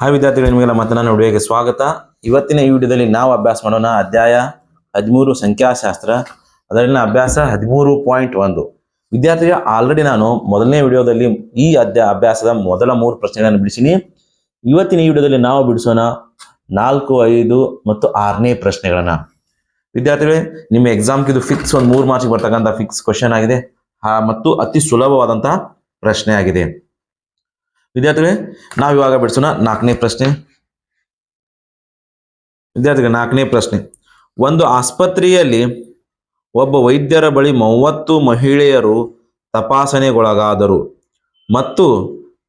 Hi ವಿದ್ಯಾರ್ಥಿಗಳು, ನಿಮಗೆಲ್ಲ ಮತ್ತೆ ನಾನು ವಿಡಿಯೋಗೆ ಸ್ವಾಗತ. ಇವತ್ತಿನ ಈ ವಿಡಿಯೋದಲ್ಲಿ ನಾವು ಅಭ್ಯಾಸ ಮಾಡೋಣ ಅಧ್ಯಾಯ ಹದಿಮೂರು ಸಂಖ್ಯಾಶಾಸ್ತ್ರ. ಅದರಲ್ಲಿನ ಅಭ್ಯಾಸ ಹದಿಮೂರು ಪಾಯಿಂಟ್ ಒಂದು. ವಿದ್ಯಾರ್ಥಿಗಳು ಆಲ್ರೆಡಿ ನಾನು ಮೊದಲನೇ ವಿಡಿಯೋದಲ್ಲಿ ಈ ಅಧ್ಯಾಯ ಅಭ್ಯಾಸದ ಮೊದಲ ಮೂರು ಪ್ರಶ್ನೆಗಳನ್ನು ಬಿಡಿಸಿನಿ. ಇವತ್ತಿನ ಈ ವಿಡಿಯೋದಲ್ಲಿ ನಾವು ಬಿಡಿಸೋಣ ನಾಲ್ಕು, ಐದು ಮತ್ತು ಆರನೇ ಪ್ರಶ್ನೆಗಳನ್ನು. ವಿದ್ಯಾರ್ಥಿಗಳೇ, ನಿಮ್ಮ ಎಕ್ಸಾಮ್ಗೆ ಇದು ಫಿಕ್ಸ್ ಒಂದು ಮೂರು ಮಾರ್ಚ್ಗೆ ಬರ್ತಕ್ಕಂಥ ಫಿಕ್ಸ್ ಕ್ವಶನ್ ಆಗಿದೆ. ಮತ್ತು ಅತಿ ಸುಲಭವಾದಂಥ ಪ್ರಶ್ನೆ ಆಗಿದೆ ವಿದ್ಯಾರ್ಥಿಗಳೇ, ನಾವು ಇವಾಗ ಬಿಡಿಸೋಣ ನಾಲ್ಕನೇ ಪ್ರಶ್ನೆ. ವಿದ್ಯಾರ್ಥಿಗಳೇ, ನಾಲ್ಕನೇ ಪ್ರಶ್ನೆ. ಒಂದು ಆಸ್ಪತ್ರೆಯಲ್ಲಿ ಒಬ್ಬ ವೈದ್ಯರ ಬಳಿ ಮೂವತ್ತು ಮಹಿಳೆಯರು ತಪಾಸಣೆಗೊಳಗಾದರು ಮತ್ತು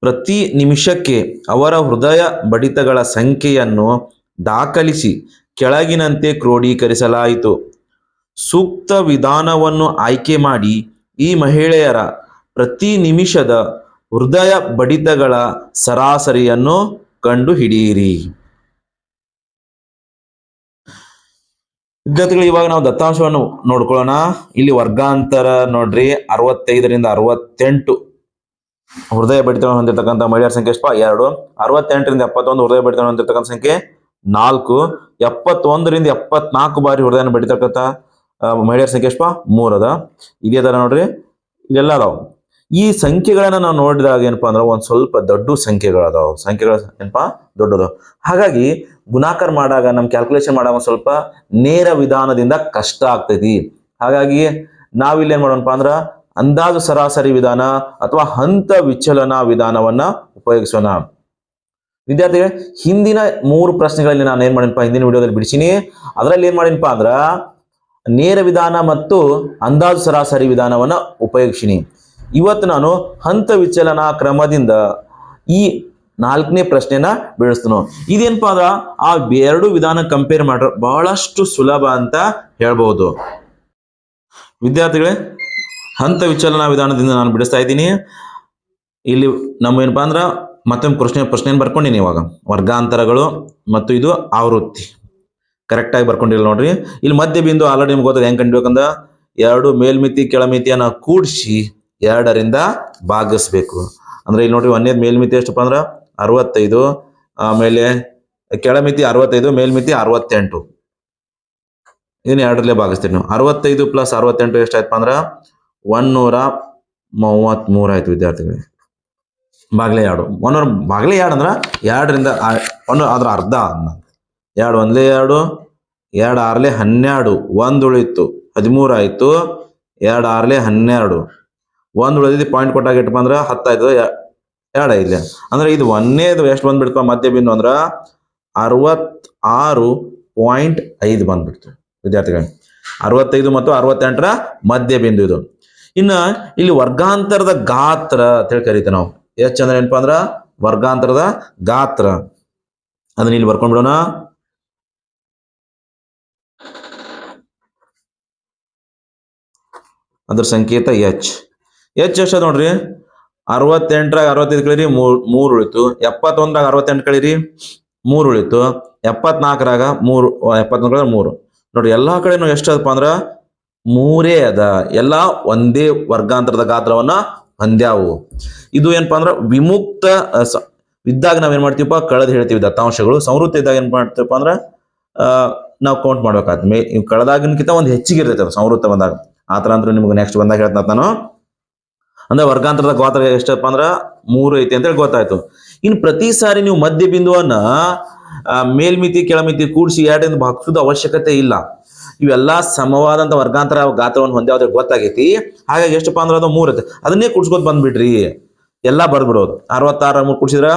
ಪ್ರತಿ ನಿಮಿಷಕ್ಕೆ ಅವರ ಹೃದಯ ಬಡಿತಗಳ ಸಂಖ್ಯೆಯನ್ನು ದಾಖಲಿಸಿ ಕೆಳಗಿನಂತೆ ಕ್ರೋಢೀಕರಿಸಲಾಯಿತು ಸೂಕ್ತ ವಿಧಾನವನ್ನು ಆಯ್ಕೆ ಮಾಡಿ ಈ ಮಹಿಳೆಯರ ಪ್ರತಿ ನಿಮಿಷದ ಹೃದಯ ಬಡಿತಗಳ ಸರಾಸರಿಯನ್ನು ಕಂಡುಹಿಡಿಯಿರಿ. ವಿದ್ಯಾರ್ಥಿಗಳು, ಇವಾಗ ನಾವು ದತ್ತಾಂಶವನ್ನು ನೋಡ್ಕೊಳ್ಳೋಣ. ಇಲ್ಲಿ ವರ್ಗಾಂತರ ನೋಡ್ರಿ, ಅರವತ್ತೈದರಿಂದ ಅರವತ್ತೆಂಟು. ಹೃದಯ ಬಡಿತ ಹೊಂದಿರತಕ್ಕಂಥ ಮಹಿಳೆಯರ ಸಂಖ್ಯೆ ಎಷ್ಟು ಎರಡು. ಅರವತ್ತೆಂಟರಿಂದ ಎಪ್ಪತ್ತೊಂದು, ಹೃದಯ ಬಡಿತ ಹೊಂದಿರತಕ್ಕಂಥ ಸಂಖ್ಯೆ ನಾಲ್ಕು. ಎಪ್ಪತ್ತೊಂದರಿಂದ ಎಪ್ಪತ್ನಾಲ್ಕು ಬಾರಿ ಹೃದಯನ ಬಡಿತಕ್ಕಂಥ ಮಹಿಳೆಯರ ಸಂಖ್ಯೆ ಎಷ್ಟು ಮೂರದ ಇದೇ ತರ ನೋಡ್ರಿ. ಇಲ್ಲೆಲ್ಲ ಅದಾವ. ಈ ಸಂಖ್ಯೆಗಳನ್ನ ನಾವು ನೋಡಿದಾಗ ಏನಪ್ಪಾ ಅಂದ್ರೆ ಒಂದು ಸ್ವಲ್ಪ ದೊಡ್ಡ ಸಂಖ್ಯೆಗಳದಾವು. ಸಂಖ್ಯೆಗಳ ಏನಪ್ಪಾ? ದೊಡ್ಡದು. ಹಾಗಾಗಿ ಗುಣಾಕಾರ ಮಾಡಾಗ ನಮ್ಮ ಕ್ಯಾಲ್ಕುಲೇಷನ್ ಮಾಡಾಗ ಒಂದು ಸ್ವಲ್ಪ ನೇರ ವಿಧಾನದಿಂದ ಕಷ್ಟ ಆಗ್ತೈತಿ. ಹಾಗಾಗಿ ನಾವಿಲ್ಲಿ ಏನ್ ಮಾಡೋಣಪ್ಪ ಅಂದ್ರ ಅಂದಾಜು ಸರಾಸರಿ ವಿಧಾನ ಅಥವಾ ಹಂತ ವಿಚಲನ ವಿಧಾನವನ್ನ ಉಪಯೋಗಿಸೋಣ. ವಿದ್ಯಾರ್ಥಿಗಳೇ, ಹಿಂದಿನ ಮೂರು ಪ್ರಶ್ನೆಗಳಲ್ಲಿ ನಾನು ಏನ್ ಮಾಡಿನಪ್ಪ, ಹಿಂದಿನ ವಿಡಿಯೋದಲ್ಲಿ ಬಿಡಿಸಿನಿ. ಅದರಲ್ಲಿ ಏನ್ ಮಾಡಿನಪ್ಪ ಅಂದ್ರ ನೇರ ವಿಧಾನ ಮತ್ತು ಅಂದಾಜು ಸರಾಸರಿ ವಿಧಾನವನ್ನ ಉಪಯೋಗಿಸಿನಿ. ಇವತ್ತು ನಾನು ಹಂತ ವಿಚಲನ ಕ್ರಮದಿಂದ ಈ ನಾಲ್ಕನೇ ಪ್ರಶ್ನೆನ ಬಿಡಿಸ್ತನು ಇದೇನಪ್ಪ ಅಂದ್ರೆ ಆ ಎರಡು ವಿಧಾನ ಕಂಪೇರ್ ಮಾಡ್ರೆ ಬಹಳಷ್ಟು ಸುಲಭ ಅಂತ ಹೇಳ್ಬಹುದು ವಿದ್ಯಾರ್ಥಿಗಳೇ, ಹಂತ ವಿಚಲನ ವಿಧಾನದಿಂದ ನಾನು ಬಿಡಿಸ್ತಾ ಇದ್ದೀನಿ. ಇಲ್ಲಿ ನಮ್ಮ ಏನಪ್ಪಾ ಅಂದ್ರೆ ಮತ್ತೊಂದು ಪ್ರಶ್ನೆ ಪ್ರಶ್ನೆ ಬರ್ಕೊಂಡಿನಿ ಇವಾಗ. ವರ್ಗಾಂತರಗಳು ಮತ್ತು ಇದು ಆವೃತ್ತಿ. ಕರೆಕ್ಟಾಗಿ ಬರ್ಕೊಂಡಿಲ್ಲ ನೋಡ್ರಿ. ಇಲ್ಲಿ ಮಧ್ಯ ಬಿಂದು ಆಲ್ರೆಡಿ ನಿಮ್ಗೆ ಹೆಂಗ್ ಕಂಡಿಬೇಕಂದ್ರ ಎರಡು ಮೇಲ್ಮಿತಿ, ಕೆಳಮಿತಿಯನ್ನ ಕೂಡಿಸಿ ಎರಡರಿಂದ ಭಾಗಿಸ್ಬೇಕು. ಅಂದ್ರೆ ಇಲ್ಲಿ ನೋಡ್ರಿ ಒಂದೇದ್ ಮೇಲ್ಮಿತಿ ಎಷ್ಟಪ್ಪ ಅಂದ್ರೆ? ಅರವತ್ತೈದು. ಆಮೇಲೆ ಕೆಳಮಿತಿ ಅರವತ್ತೈದು, ಮೇಲ್ಮಿತಿ ಅರವತ್ತೆಂಟು. ಇದನ್ನ ಎರಡರಲ್ಲೇ ಭಾಗಿಸ್ತೀವಿ ನೀವು. ಅರವತ್ತೈದು ಪ್ಲಸ್ ಅರವತ್ತೆಂಟು ಎಷ್ಟಾಯ್ತಪ್ಪ ಅಂದ್ರೆ? ಒನ್ನೂರ ಮೂವತ್ಮೂರು ಆಯ್ತು ವಿದ್ಯಾರ್ಥಿಗಳಿಗೆ ಬಾಗ್ಲೆ ಎರಡು. ಒಂದೂರ ಬಾಗ್ಲೆ ಎರಡು ಅಂದ್ರೆ ಎರಡರಿಂದ ಒಂದು ಅದ್ರ ಅರ್ಧ ಎರಡು ಒಂದ್ಲೇ ಎರಡು ಎರಡು ಆರ್ಲೆ ಹನ್ನೆರಡು. ಒಂದು ಉಳಿತು ಹದಿಮೂರು ಆಯಿತು. ಎರಡು ಆರ್ಲೆ ಹನ್ನೆರಡು. ಒಂದು ಉಳಿದಿದ್ದು ಪಾಯಿಂಟ್ ಕೊಟ್ಟಾಗ ಇಟ್ಟು ಬಂದ್ರೆ ಹತ್ತಾಯ್ತದ ಎರಡ ಐದ್ಲೆ ಅಂದ್ರೆ ಇದು ಒಂದೇದು ಎಷ್ಟು ಬಂದ್ಬಿಡ್ತಪ್ಪ ಮಧ್ಯ ಬಿಂದು ಅಂದ್ರ ಅರವತ್ ಆರು ಪಾಯಿಂಟ್ ಐದು ಬಂದ್ಬಿಡ್ತು. ವಿದ್ಯಾರ್ಥಿಗಳು, ಅರವತ್ತೈದು ಮತ್ತು ಅರವತ್ತೆಂಟರ ಮಧ್ಯ ಬಿಂದು ಇದು. ಇನ್ನು ಇಲ್ಲಿ ವರ್ಗಾಂತರದ ಗಾತ್ರ ಅಂತ ಹೇಳಿ ಕರಿತೀವಿ ನಾವು. ಎಚ್ ಅಂದ್ರೆ ಏನಪ್ಪ ಅಂದ್ರೆ ವರ್ಗಾಂತರದ ಗಾತ್ರ. ಅದನ್ನ ಇಲ್ಲಿ ಬರ್ಕೊಂಡ್ಬಿಡೋಣ ಅದ್ರ ಸಂಕೇತ ಎಚ್. ಎಚ್ ಎಷ್ಟ ನೋಡ್ರಿ? ಅರವತ್ತೆಂಟರಾಗ ಅರವತ್ತೈದು ಕಳೀರಿ, ಮೂರ್, ಮೂರು ಉಳಿತು. ಎಪ್ಪತ್ತೊಂದರಾಗ ಅರವತ್ತೆಂಟು ಕಳೀರಿ, ಮೂರು ಉಳಿತು. ಎಪ್ಪತ್ನಾಲ್ಕರಾಗ ಮೂರು ಎಪ್ಪತ್ತೊಂದು ಕಡೆ ಮೂರು. ನೋಡ್ರಿ, ಎಲ್ಲಾ ಕಡೆನೂ ಎಷ್ಟು ಅದಪ್ಪ ಅಂದ್ರ ಮೂರೇ ಅದ. ಎಲ್ಲಾ ಒಂದೇ ವರ್ಗಾಂತರದ ಗಾತ್ರವನ್ನ ಹೊಂದ್ಯಾವು. ಇದು ಏನಪ್ಪಾ ಅಂದ್ರ ವಿಮುಕ್ತ ಇದ್ದಾಗ ನಾವೇನ್ ಮಾಡ್ತೀವಪ್ಪ? ಕಳೆದ್ ಹೇಳ್ತೀವಿ ದತ್ತಾಂಶಗಳು. ಸಂವೃತ್ತ ಇದ್ದಾಗ ಏನ್ ಮಾಡ್ತೀವಪ್ಪ ಅಂದ್ರ ನಾವು ಕೌಂಟ್ ಮಾಡ್ಬೇಕಾಗ್ತದೆ ಮೇ ಇವ್ ಕಳೆದಾಗಿನಕಿಂತ ಒಂದು ಹೆಚ್ಚಿಗೆ ಇರ್ತೈತೆ ಸಂವೃತ್ತ ಬಂದಾಗ. ಆ ಥರ ಅಂದ್ರೆ ನಿಮ್ಗೆ ನೆಕ್ಸ್ಟ್ ಬಂದಾಗ ಹೇಳ್ತಾ ನಾನು. ಅಂದ್ರೆ ವರ್ಗಾಂತರದ ಗಾತ್ರ ಎಷ್ಟಪ್ಪ ಅಂದ್ರ? ಮೂರು ಐತಿ ಅಂತೇಳಿ ಗೊತ್ತಾಯ್ತು. ಇನ್ನು ಪ್ರತಿ ಸಾರಿ ನೀವು ಮಧ್ಯ ಬಿಂದುವನ್ನ ಮೇಲ್ಮಿತಿ, ಕೆಳಮಿತಿ ಕೂಡಿಸಿ ಎರಡರಿಂದ ಭಾಗಿಸೋದು ಅವಶ್ಯಕತೆ ಇಲ್ಲ. ಇವೆಲ್ಲ ಸಮವಾದಂತ ವರ್ಗಾಂತರ ಗಾತ್ರವನ್ನು ಹೊಂದ್ಯಾವ್ದು ಗೊತ್ತಾಗೈತಿ. ಹಾಗಾಗಿ ಎಷ್ಟಪ್ಪ ಅಂದ್ರೆ ಅದು ಮೂರು ಐತಿ. ಅದನ್ನೇ ಕುಡ್ಸ್ಕೊತ ಬಂದ್ಬಿಡ್ರಿ. ಎಲ್ಲಾ ಬರ್ದ್ಬಿಡೋದು. ಅರವತ್ತಾರ ಮೂರು ಕುಡ್ಸಿದ್ರ?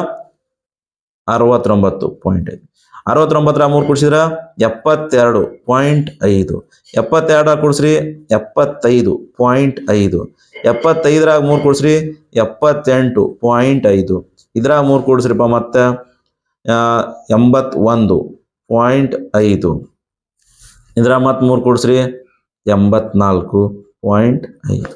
ಅರವತ್ತೊಂಬತ್ತು ಪಾಯಿಂಟ್ ಐದು. ಅರವತ್ತೊಂಬತ್ತರ ಮೂರು ಕುಡ್ಸಿದ್ರ? ಎಪ್ಪತ್ತೆರಡು ಪಾಯಿಂಟ್ ಐದು. ಎಪ್ಪತ್ತೆರಡರ ಕುಡ್ಸ್ರಿ? ಎಪ್ಪತ್ತೈದು ಪಾಯಿಂಟ್ ಐದು. ಎಪ್ಪತ್ತೈದರಾಗ ಮೂರು ಕೂಡಿಸ್ರಿ, ಎಪ್ಪತ್ತೆಂಟು, ಪಾಯಿಂಟ್ ಐದು. ಇದ್ರಾಗ ಮೂರು ಕೂಡಿಸ್ರಿಪ್ಪ ಮತ್ತೆ ಎಂಬತ್ತೊಂದು, ಪಾಯಿಂಟ್ ಐದು. ಇದ್ರಾಗ ಮತ್ತೆ ಮೂರು ಕೂಡಿಸ್ರಿ, ಎಂಬತ್ನಾಲ್ಕು, ಪಾಯಿಂಟ್ ಐದು.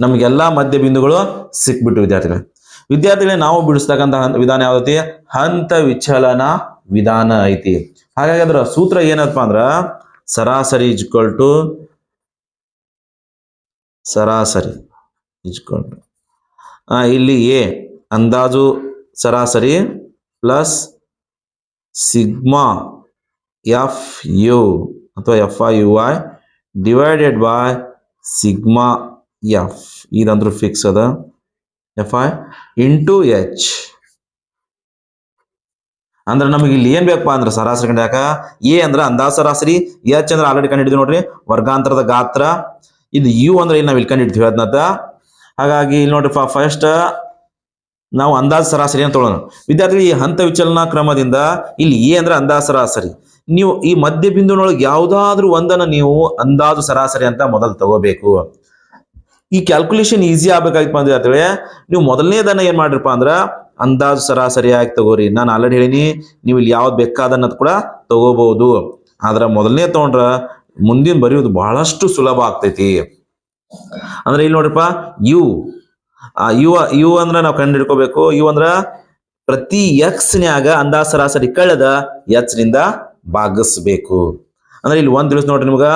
ನಮಗೆಲ್ಲ ಮಧ್ಯ ಬಿಂದುಗಳು ಸಿಕ್ಬಿಟ್ಟು ವಿದ್ಯಾರ್ಥಿಗಳೇ. ವಿದ್ಯಾರ್ಥಿಗಳೇ, ನಾವು ಬಿಡಿಸ್ತಕ್ಕಂಥ ವಿಧಾನ ಯಾವ್ದೈತಿ? ಹಂತ ವಿಚಲನ ವಿಧಾನ ಐತಿ. ಹಾಗಾಗಿ ಅದರ ಸೂತ್ರ ಏನಪ್ಪ ಅಂದ್ರ, ಸರಾಸರಿ ಟು ಸರಾಸರಿ. ಇಜ್ಕೊಂಡು ಇಲ್ಲಿ ಎ, ಅಂದಾಜು ಸರಾಸರಿ ಪ್ಲಸ್ ಸಿಗ್ಮಾ ಎಫ್ ಯು ಅಥವಾ F I U I divided by sigma F. ಇದಂದ್ರೂ fix ಅದ. F I into H. ಅಂದ್ರೆ ನಮಗೆ ಇಲ್ಲಿ ಏನ್ ಬೇಕಪ್ಪ ಅಂದ್ರೆ ಸರಾಸರಿ ಕಂಡ್ಯಾಕ ಎ ಅಂದ್ರೆ ಅಂದಾಜು ಸರಾಸರಿ, ಎಚ್ ಅಂದ್ರೆ ಆಲ್ರೆಡಿ ಕಂಡು ಹಿಡಿದ್ವಿ ನೋಡ್ರಿ, ವರ್ಗಾಂತರದ ಗಾತ್ರ. ಇದು ಯು ಅಂದ್ರೆ ಏನು ನಾವು ಇಲ್ಲಿ ಕಂಡು ಅದನ್ನತ್ತ ಹಾಗಾಗಿ ಇಲ್ಲಿ ನೋಡ್ರಿ ಫಸ್ಟ್ ನಾವು ಅಂದಾಜು ಸರಾಸರಿ ಅಂತ ತೊಗೊಳೋಣ ವಿದ್ಯಾರ್ಥಿಗಳು ಈ ಹಂತ ವಿಚಲನಾ ಕ್ರಮದಿಂದ ಇಲ್ಲಿ ಎ ಅಂದ್ರೆ ಅಂದಾಜು ಸರಾಸರಿ. ನೀವು ಈ ಮಧ್ಯ ಬಿಂದುವಿನೊಳಗೆ ಯಾವುದಾದ್ರೂ ಒಂದನ್ನು ನೀವು ಅಂದಾಜು ಸರಾಸರಿ ಅಂತ ಮೊದಲು ತಗೋಬೇಕು. ಈ ಕ್ಯಾಲ್ಕುಲೇಷನ್ ಈಸಿ ಆಗ್ಬೇಕಾಗಿತ್ತು ಅಂದ್ರೆ ವಿದ್ಯಾರ್ಥಿಗಳೇ, ನೀವು ಮೊದಲನೇದನ್ನ ಏನ್ ಮಾಡ್ರಿಪ್ಪ ಅಂದ್ರ ಅಂದಾಜು ಸರಾಸರಿ ಆಗಿ ತಗೋರಿ. ನಾನು ಆಲ್ರೆಡಿ ಹೇಳಿನಿ, ನೀವು ಇಲ್ಲಿ ಯಾವ್ದು ಬೇಕಾದನ್ನೋದು ಕೂಡ ತಗೋಬಹುದು ಆದ್ರೆ ಮೊದಲನೇ ತಗೊಂಡ್ರ ಮುಂದಿನ ಬರೆಯೋದು ಬಹಳಷ್ಟು ಸುಲಭ ಆಗ್ತೈತಿ. ಅಂದ್ರೆ ಇಲ್ಲಿ ನೋಡ್ರಿಪ್ಪ, ಯು. ಯು ಯು ಅಂದ್ರ ನಾವು ಕಂಡು ಹಿಡ್ಕೋಬೇಕು. ಯು ಅಂದ್ರ ಪ್ರತಿ ಎಕ್ಸ್ ನ್ಯಾಗ ಅಂದಾಸರಾಸರಿ ಕಳೆದ ಎಚ್ನಿಂದ ಭಾಗಿಸ್ಬೇಕು. ಅಂದ್ರೆ ಇಲ್ಲಿ ಒಂದ್ ತಿಳಿಸ್ ನೋಡ್ರಿ ನಿಮ್ಗ.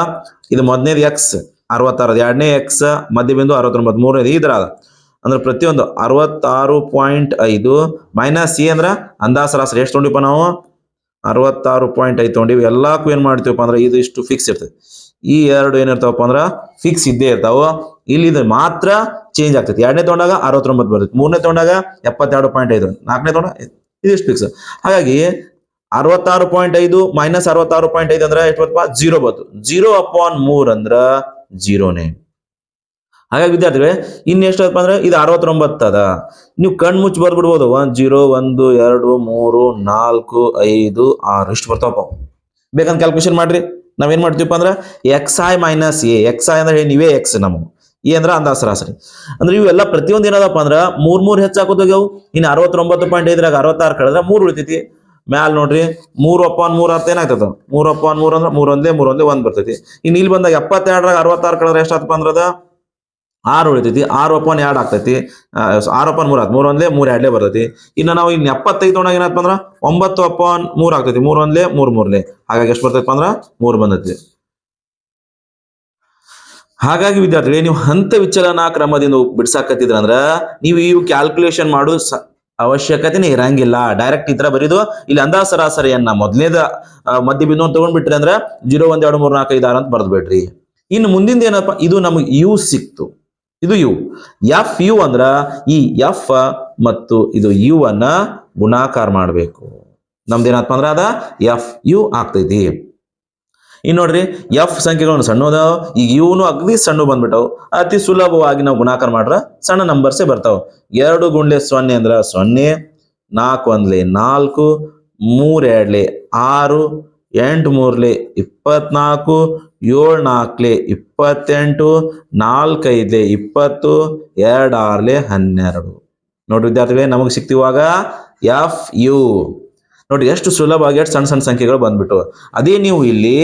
ಇದು ಮೊದಲನೇದು ಎಕ್ಸ್ ಅರವತ್ತಾರು ಎರಡನೇ ಎಕ್ಸ್ ಮಧ್ಯಬಿಂದು ಅರವತ್ತೊಂಬತ್ತು ಮೂರನೇದು ಇದ್ರ ಅದ. ಅಂದ್ರೆ ಪ್ರತಿಯೊಂದು ಅರವತ್ತಾರು ಪಾಯಿಂಟ್ ಐದು ಮೈನಸ್ ಎ ಅಂದ್ರ ಅಂದಾಸರಾಸರಿ ಎಷ್ಟು ತೊಗೊಂಡಿಪ್ಪ ನಾವು? ಅರವತ್ತಾರು ಪಾಯಿಂಟ್ ಐದು ತೊಗೊಂಡಿವಿ. ಎಲ್ಲಕ್ಕೂ ಏನ್ ಮಾಡ್ತೀವಪ್ಪ ಅಂದ್ರೆ ಇದು ಇಷ್ಟು ಫಿಕ್ಸ್ ಇರ್ತದೆ. ಈ ಎರಡು ಏನಿರ್ತಾವಪ್ಪ ಅಂದ್ರ ಫಿಕ್ಸ್ ಇದ್ದೇ ಇರ್ತಾವ. ಇಲ್ಲಿ ಇದು ಮಾತ್ರ ಚೇಂಜ್ ಆಗ್ತೈತಿ. ಎರಡನೇ ತೊಗೊಂಡಾಗ ಅರವತ್ತೊಂಬತ್ತು ಬರ್ತೈತಿ. ಮೂರನೇ ತೊಗೊಂಡಾಗ ಎಪ್ಪತ್ತೆರಡು ಪಾಯಿಂಟ್ ಐದು. ನಾಲ್ಕನೇ ತೊಗೊಂಡ ಇದಿಷ್ಟು ಫಿಕ್ಸ್ ಹಾಗಾಗಿ ಅರವತ್ತಾರು ಪಾಯಿಂಟ್ ಐದು ಮೈನಸ್ ಅರವತ್ತಾರು ಪಾಯಿಂಟ್ ಐದು ಅಂದ್ರೆ ಎಷ್ಟು ಬರ್ತಪ್ಪ? ಜೀರೋ ಬರ್ತು ಜೀರೋ ಅಪಾನ್ ಮೂರ್ ಅಂದ್ರ ಜೀರೋನೇ ಹಾಗಾಗಿ ವಿದ್ಯಾರ್ಥಿಗಳೇ, ಇನ್ನು ಎಷ್ಟಪ್ಪ ಅಂದ್ರೆ ಇದು ಅರವತ್ತೊಂಬತ್ತು ಅದ. ನೀವು ಕಣ್ ಮುಚ್ಚಿ ಬರ್ಬಿಡ್ಬೋದು ಒಂದ್ ಜೀರೋ ಒಂದು, ಎರಡು, ಮೂರು, ನಾಲ್ಕು, ಐದು, ಆರು. ಇಷ್ಟು ಬರ್ತಾವಪ್ಪ ಬೇಕಂತ ಕ್ಯಾಲ್ಕುಲೇಷನ್ ಮಾಡ್ರಿ. ನಾವೇನ್ ಮಾಡ್ತೀವಪ್ಪ ಅಂದ್ರೆ X I minus A X I ಅಂದ್ರೆ ನೀವೇ ಎಕ್ಸ್ ನಮಗೆ ಎ ಅಂದ್ರೆ ಅಂದ ಸರಾಸರಿ. ಅಂದ್ರೆ ಇವೆಲ್ಲ ಪ್ರತಿಯೊಂದು ಏನದಪ್ಪ ಅಂದ್ರೆ ಮೂರ್ ಮೂರ್ ಹೆಚ್ಚಾಕೋದೋಗ್ಯವು ಇನ್ನು ಅರವತ್ತೊಂಬತ್ತು ಪಾಯಿಂಟ್ ಐದ್ರಾಗ ಅರವತ್ತಾರು ಕಳೆದ್ರೆ ಮೂರು ಉಳಿತೈತಿ. ಮ್ಯಾಲ್ ನೋಡ್ರಿ, ಮೂರು ಅಪಾನ್ ಮೂರ್ ಅಂತ ಏನಾಗ್ತದ ಮೂರ್ ಅಪಾನ್ ಮೂರ್ ಅಂದ್ರೆ ಮೂರೊಂದೇ ಒಂದೇ, ಮೂರ್ ಒಂದೇ ಬರ್ತೈತಿ. ಇನ್ನು ಇಲ್ಲಿ ಬಂದಾಗ ಎಪ್ಪತ್ತೆರಡರಾಗ ಅರವತ್ತಾರು ಕಳೆದ್ರೆ ಎಷ್ಟಾತಪ್ಪ ಅಂದ್ರದ ಅದ? ಆರು ಉಳಿತೈತಿ, ಆರು ಓಪನ್ ಎರಡು ಆಗ್ತೈತಿ. ಆರು ಓಪನ್ ಮೂರ್ ಆತ್ ಮೂರ್ ಒಂದ್ಲೆ ಮೂರ್ ಎರಡ್ಲೆ ಬರ್ತೈತಿ. ಇನ್ನು ನಾವು ಇನ್ನು ಎಪ್ಪತ್ತೈದು ತೊಗೊಂಡಾಗ ಏನಪ್ಪ ಅಂದ್ರೆ ಒಂಬತ್ತು ಓಪನ್ ಮೂರ್ ಆಗ್ತೈತಿ. ಮೂರ್ ಒಂದ್ಲೆ, ಮೂರ್ ಮೂರ್ಲೆ. ಹಾಗಾಗಿ ಎಷ್ಟು ಬರ್ತೈತಪ್ಪ ಅಂದ್ರೆ? ಮೂರ್ ಬಂದೈತಿ. ಹಾಗಾಗಿ ವಿದ್ಯಾರ್ಥಿಗಳೇ, ನೀವು ಹಂತ ವಿಚಲನ ಕ್ರಮದಿಂದ ಬಿಡ್ಸಾಕತ್ತಿದ್ರ ಅಂದ್ರ, ನೀವು ಇವು ಕ್ಯಾಲ್ಕುಲೇಷನ್ ಮಾಡು ಅವಶ್ಯಕತೆನೇ ಇರಂಗಿಲ್ಲ. ಡೈರೆಕ್ಟ್ ಈ ತರ ಬರೀದು, ಇಲ್ಲಿ ಅಂದ ಸರಾಸರಿಯನ್ನ ಮೊದಲನೇದ ಮಧ್ಯ ಬಿಂದು ತಗೊಂಡ್ಬಿಟ್ರಿ ಅಂದ್ರೆ, ಜೀರೋ ಒಂದ್, ಎರಡು, ಮೂರ್, ನಾಲ್ಕು, ಐದು, ಆರು ಅಂತ ಬರ್ದ್ಬಿಡ್ರಿ ಇನ್ನು ಮುಂದಿಂದ ಏನಪ್ಪ, ಇದು ನಮಗೆ ಯು ಸಿಕ್ತು. ಇದು ಯು ಎಫ್ ಯು ಅಂದ್ರ ಈ ಎಫ್ ಮತ್ತು ಇದು ಯು ಅನ್ನ ಗುಣಾಕಾರ ಮಾಡಬೇಕು. ನಮ್ದೇನಪ್ಪ ಅಂದ್ರ ಅದ ಎಫ್ ಯು ಆಗ್ತೈತಿ. ಇನ್ನು ನೋಡ್ರಿ ಎಫ್ ಸಂಖ್ಯೆಗಳನ್ನು ಸಣ್ಣ ಅದಾವ, ಈಗ ಇವನು ಅಗ್ದಿ ಸಣ್ಣ ಬಂದ್ಬಿಟ್ಟವು. ಅತಿ ಸುಲಭವಾಗಿ ನಾವು ಗುಣಾಕಾರ ಮಾಡ್ರ ಸಣ್ಣ ನಂಬರ್ಸೇ ಬರ್ತಾವ. ಎರಡು ಗುಂಡ್ಲೆ ಸೊನ್ನೆ ಅಂದ್ರ ಸೊನ್ನೆ, ನಾಲ್ಕು ಒಂದ್ಲೆ ನಾಲ್ಕು, ಮೂರ್ ಎರಡ್ಲೆ ಆರು, ಎಂಟು ಮೂರ್ಲೆ ಇಪ್ಪತ್ನಾಲ್ಕು ಏಳು ನಾಲ್ಕಲೆ ಇಪ್ಪತ್ತೆಂಟು ನಾಲ್ಕೈದ್ಲೆ ಇಪ್ಪತ್ತು ಎರಡು ಆರ್ಲೆ ಹನ್ನೆರಡು. ನೋಡಿ ವಿದ್ಯಾರ್ಥಿಗಳೇ ನಮಗೆ ಸಿಕ್ತಿವಾಗ ಎಫ್ ಯು ನೋಡಿ, ಎಷ್ಟು ಸುಲಭವಾಗಿ ಎಷ್ಟು ಸಣ್ಣ ಸಣ್ಣ ಸಂಖ್ಯೆಗಳು ಬಂದ್ಬಿಟ್ಟು. ಅದೇ ನೀವು ಇಲ್ಲಿ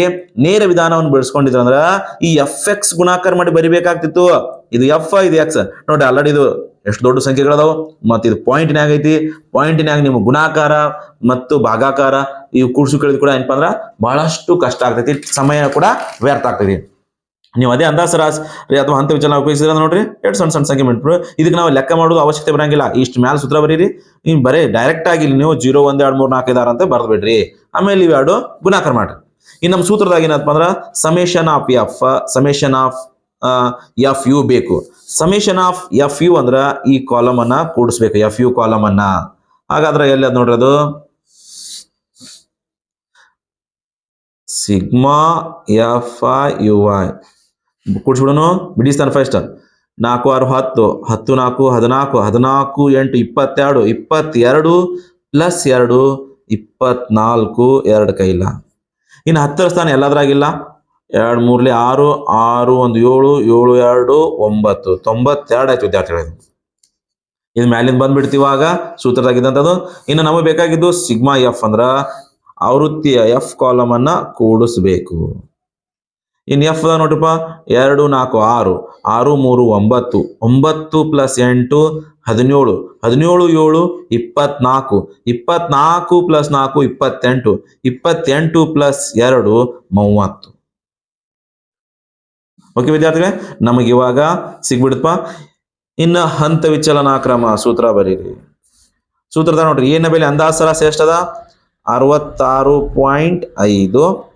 ನೇರ ವಿಧಾನವನ್ನು ಬೆಳೆಸ್ಕೊಂಡಿದ್ರ ಅಂದ್ರ ಈ ಎಫ್ ಎಕ್ಸ್ ಗುಣಾಕಾರ ಮಾಡಿ ಬರಿಬೇಕಾಗ್ತಿತ್ತು. ಇದು ಎಫ್ ಇದು ಎಕ್ಸ್ ನೋಡಿ ಆಲ್ರೆಡಿ ಇದು ಎಷ್ಟು ದೊಡ್ಡ ಸಂಖ್ಯೆಗಳದಾವು ಮತ್ತು ಇದು ಪಾಯಿಂಟ್ನ್ಯಾಗ ಐತಿ. ಪಾಯಿಂಟ್ನ್ಯಾಗ ನಿಮ್ಮ ಗುಣಾಕಾರ ಮತ್ತು ಭಾಗಾಕಾರ ಇವು ಕೂಡ್ಸು ಕೂಡ ಏನಪ್ಪ ಅಂದ್ರೆ ಬಹಳಷ್ಟು ಕಷ್ಟ ಆಗ್ತೈತಿ. ಸಮಯ ಕೂಡ ವ್ಯರ್ಥ ಆಗ್ತೈತಿ. ನೀವು ಅದೇ ಅಂದಾಜು ರಾಸ್ ಅಥವಾ ಹಂತ ವಿಚಾರ ಉಪಯೋಗಿಸಿದ್ರೆ ನೋಡ್ರಿ, ಎರಡು ಸಣ್ಣ ಸಣ್ಣ ಸಂಖ್ಯೆ ಇದಕ್ಕೆ ನಾವು ಲೆಕ್ಕ ಮಾಡೋದು ಅವಶ್ಯಕತೆ ಬರಂಗಿಲ್ಲ. ಇಷ್ಟು ಮ್ಯಾಲ ಸೂತ್ರ ಬರೀರಿ. ನೀವು ಬರೀ ಡೈರೆಕ್ಟ್ ಆಗಿ ನೀವು ಜೀರೋ ಒಂದ್ ಎರಡು ಮೂರು ನಾಲ್ಕು ಇದಾರ ಅಂತ ಬರ್ದು ಬಿಡ್ರಿ ಆಮೇಲೆ ಎರಡು ಗುಣಾಕಾರ ಮಾಡ್ರಿ. ಇನ್ನು ನಮ್ಮ ಸೂತ್ರದಾಗ ಏನಪ್ಪ ಅಂದ್ರೆ summation of F summation of F U ಬೇಕು. ಸಮೇಷನ್ ಆಫ್ ಎಫ್ ಯು ಅಂದ್ರ ಈ ಕಾಲಮ್ ಅನ್ನ ಕೂಡಿಸ್ಬೇಕು. ಎಫ್ ಯು ಕಾಲಮ್ ಅನ್ನ. ಹಾಗಾದ್ರೆ ಎಲ್ಲಿ ಅದ್ ನೋಡ್ರಿ ಅದು? Sigma F I U I ಕೂಡಿಸ್ಬಿಡೋನು. ಬಿಡಿಸ್ತಾನೆ ಫಸ್ಟ್ ನಾಲ್ಕು, ಆರು, ಹತ್ತು. ಹತ್ತು, ನಾಲ್ಕು, ಹದಿನಾಲ್ಕು. ಹದಿನಾಲ್ಕು, ಎಂಟು, ಇಪ್ಪತ್ತೆರಡು ಇಪ್ಪತ್ತೆರಡು ಪ್ಲಸ್ ಎರಡು, ಇಪ್ಪತ್ನಾಲ್ಕು, ಎರಡು ಕೈಲ. ಇನ್ನು ಹತ್ತರ ಸ್ಥಾನ ಎಲ್ಲದ್ರಾಗಿಲ್ಲ. ಎರಡು, ಮೂರ್ಲಿ, ಆರು ಆರು, ಒಂದು, ಏಳು ಏಳು, ಎರಡು, ಒಂಬತ್ತು. ತೊಂಬತ್ತೆರಡು ಆಯ್ತು ವಿದ್ಯಾರ್ಥಿಗಳು ಇದು. ಮ್ಯಾಲಿಂದ ಬಂದ್ಬಿಡ್ತೀವಾಗ ಸೂತ್ರದಾಗಿದ್ದಂಥದ್ದು. ಇನ್ನು ನಮಗೆ ಬೇಕಾಗಿದ್ದು ಸಿಗ್ಮಾ ಎಫ್ ಅಂದ್ರ, ಆವೃತ್ತಿಯ ಎಫ್ ಕಾಲಮನ್ನು ಕೂಡಿಸ್ಬೇಕು. ಇನ್ನು ಎಫ್ ನೋಡ್ರಿಪ್ಪ ಎರಡು, ನಾಲ್ಕು, ಆರು. ಆರು, ಮೂರು, ಒಂಬತ್ತು. ಒಂಬತ್ತು ಪ್ಲಸ್ ಎಂಟು, ಹದಿನೇಳು. ಹದಿನೇಳು, ಏಳು, ಇಪ್ಪತ್ನಾಲ್ಕು. ಇಪ್ಪತ್ನಾಲ್ಕು ಪ್ಲಸ್ ನಾಲ್ಕು, ಇಪ್ಪತ್ತೆಂಟು. ಇಪ್ಪತ್ತೆಂಟು ಪ್ಲಸ್ ಎರಡು, ಮೂವತ್ತು. ಓಕೆ ವಿದ್ಯಾರ್ಥಿಗಳೇ, ನಮಗೆ ಇವಾಗ ಸಿಗ್ಬಿಡುತ್ತಪ್ಪ. ಇನ್ನು ಹಂತ ವಿಚಲನಾ ಕ್ರಮ ಸೂತ್ರ ಬರೀರಿ. ಸೂತ್ರದ ನೋಡ್ರಿ, ಏನ ಬೆಲೆ ಅಂದಾಜು ಎಷ್ಟದ ಅರವತ್ತಾರು ಪಾಯಿಂಟ್ ಐದು.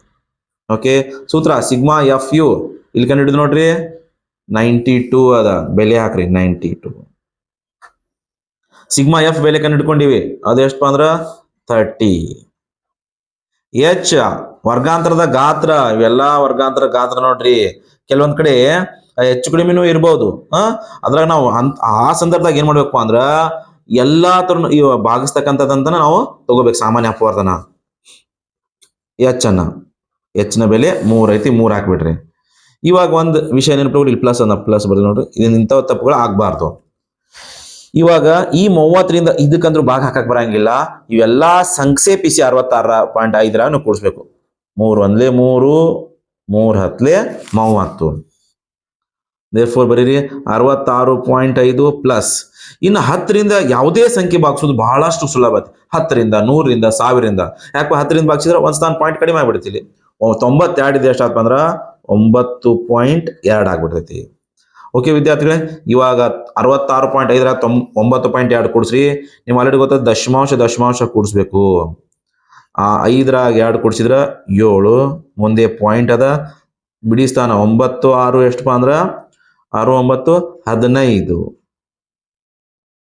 ಓಕೆ ಸೂತ್ರ ಸಿಗ್ಮಾ ಎಫ್ ಯು ಇಲ್ಲಿ ಕಂಡು ಹಿಡಿದು ನೋಡ್ರಿ. ನೈಂಟಿ ಟೂ ಅದ. ಬೆಲೆ ಹಾಕ್ರಿ ನೈಂಟಿ ಟೂ ಸಿಗ್ಮಾ ಎಫ್ ಬೆಲೆ ಕಂಡು ಹಿಡ್ಕೊಂಡಿವಿ ಅದು ಎಷ್ಟಪ್ಪ ಅಂದ್ರ? ಥರ್ಟಿ ಎಚ್ ವರ್ಗಾಂತರದ ಗಾತ್ರ. ಇವೆಲ್ಲ ವರ್ಗಾಂತರ ಗಾತ್ರ ನೋಡ್ರಿ. ಕೆಲವೊಂದ್ ಕಡೆ, ಹೆಚ್ಚು ಕಡಿಮೆನೂ ಇರ್ಬೋದು. ಹಾ? ಅದ್ರಾಗ ನಾವು ಅಂತ ಆ ಸಂದರ್ಭದಾಗ ಏನ್ ಮಾಡ್ಬೇಕು ಅಂದ್ರ, ಎಲ್ಲಾ ತರ ಭಾಗಿಸ್ತಕ್ಕಂಥದ್ದಂತ ನಾವು ತಗೋಬೇಕು, ಸಾಮಾನ್ಯ ಅಪವರ್ಧನ ಎಚ್ ಅನ್ನ. ಹೆಚ್ಚಿನ ಬೆಲೆ ಮೂರು ಐತಿ, ಮೂರ್ ಹಾಕ್ಬಿಡ್ರಿ ಇವಾಗ ಒಂದು ವಿಷಯ ನೆನಪು ಇಲ್ಲಿ ಪ್ಲಸ್ ಅನ್ನ ಪ್ಲಸ್ ಬರ್ತದೆ ನೋಡ್ರಿ. ಇದನ್ನ ಇಂಥವ್ ತಪ್ಪುಗಳು ಆಗಬಾರ್ದು. ಇವಾಗ ಈ ಮೂವತ್ತರಿಂದ ಇದಕ್ಕಂದ್ರೂ ಭಾಗ ಹಾಕಕ್ ಬರಂಗಿಲ್ಲ. ಇವೆಲ್ಲಾ ಸಂಕ್ಷೇಪಿಸಿ ಅರವತ್ತಾರ ಪಾಯಿಂಟ್ ಐದರಾಗ ನಾವು ಕೂಡಿಸ್ಬೇಕು. ಮೂರು ಒಂದ್ಲೆ ಮೂರು, ಮೂರ್ ಹತ್ಲೆ ಮೂವತ್ತು. ಫೋರ್ ಬರೀರಿ, ಅರವತ್ತಾರು ಪಾಯಿಂಟ್ ಐದು ಪ್ಲಸ್ ಇನ್ನು ಹತ್ತರಿಂದ ಯಾವುದೇ ಸಂಖ್ಯೆ ಬಾಗಿಸೋದು ಬಹಳಷ್ಟು ಸುಲಭ ಹತ್ತರಿಂದ, ನೂರರಿಂದ, ಸಾವಿರದಿಂದ. ಯಾಕೆ ಹತ್ತರಿಂದ ಬಾಗಿಸಿದ್ರೆ ಒಂದು ಸ್ಥಾನ ಪಾಯಿಂಟ್ ಕಡಿಮೆ ಆಗ್ಬಿಡ್ತಿಲ್ಲಿ ತೊಂಬತ್ತೆರಡು ಇದೆ ಎಷ್ಟಾಗ್ತದೆ ಅಂದ್ರೆ ಒಂಬತ್ತು ಪಾಯಿಂಟ್ ಎರಡು ಆಗ್ಬಿಡ್ತೈತಿ. ಓಕೆ ವಿದ್ಯಾರ್ಥಿಗಳೇ, ಇವಾಗ ಅರವತ್ತಾರು ಪಾಯಿಂಟ್ ಐದರ ತೊಂಬ ಒಂಬತ್ತು ಪಾಯಿಂಟ್ ಎರಡು ಕೊಡಿಸ್ರಿ. ನೀವು ಆಲ್ರೆಡಿ ಗೊತ್ತ ದಶಮಾಂಶ ದಶಮಾಂಶ ಕೂಡಿಸ್ಬೇಕು. ಆ ಐದರಾಗ ಎರಡು ಕೊಡಿಸಿದ್ರೆ ಏಳು, ಮುಂದೆ ಪಾಯಿಂಟ್ ಅದ. ಬಿಡಿ ಸ್ಥಾನ ಒಂಬತ್ತು, ಆರು ಎಷ್ಟಪ್ಪ ಅಂದ್ರೆ? ಆರು, ಒಂಬತ್ತು, ಹದಿನೈದು.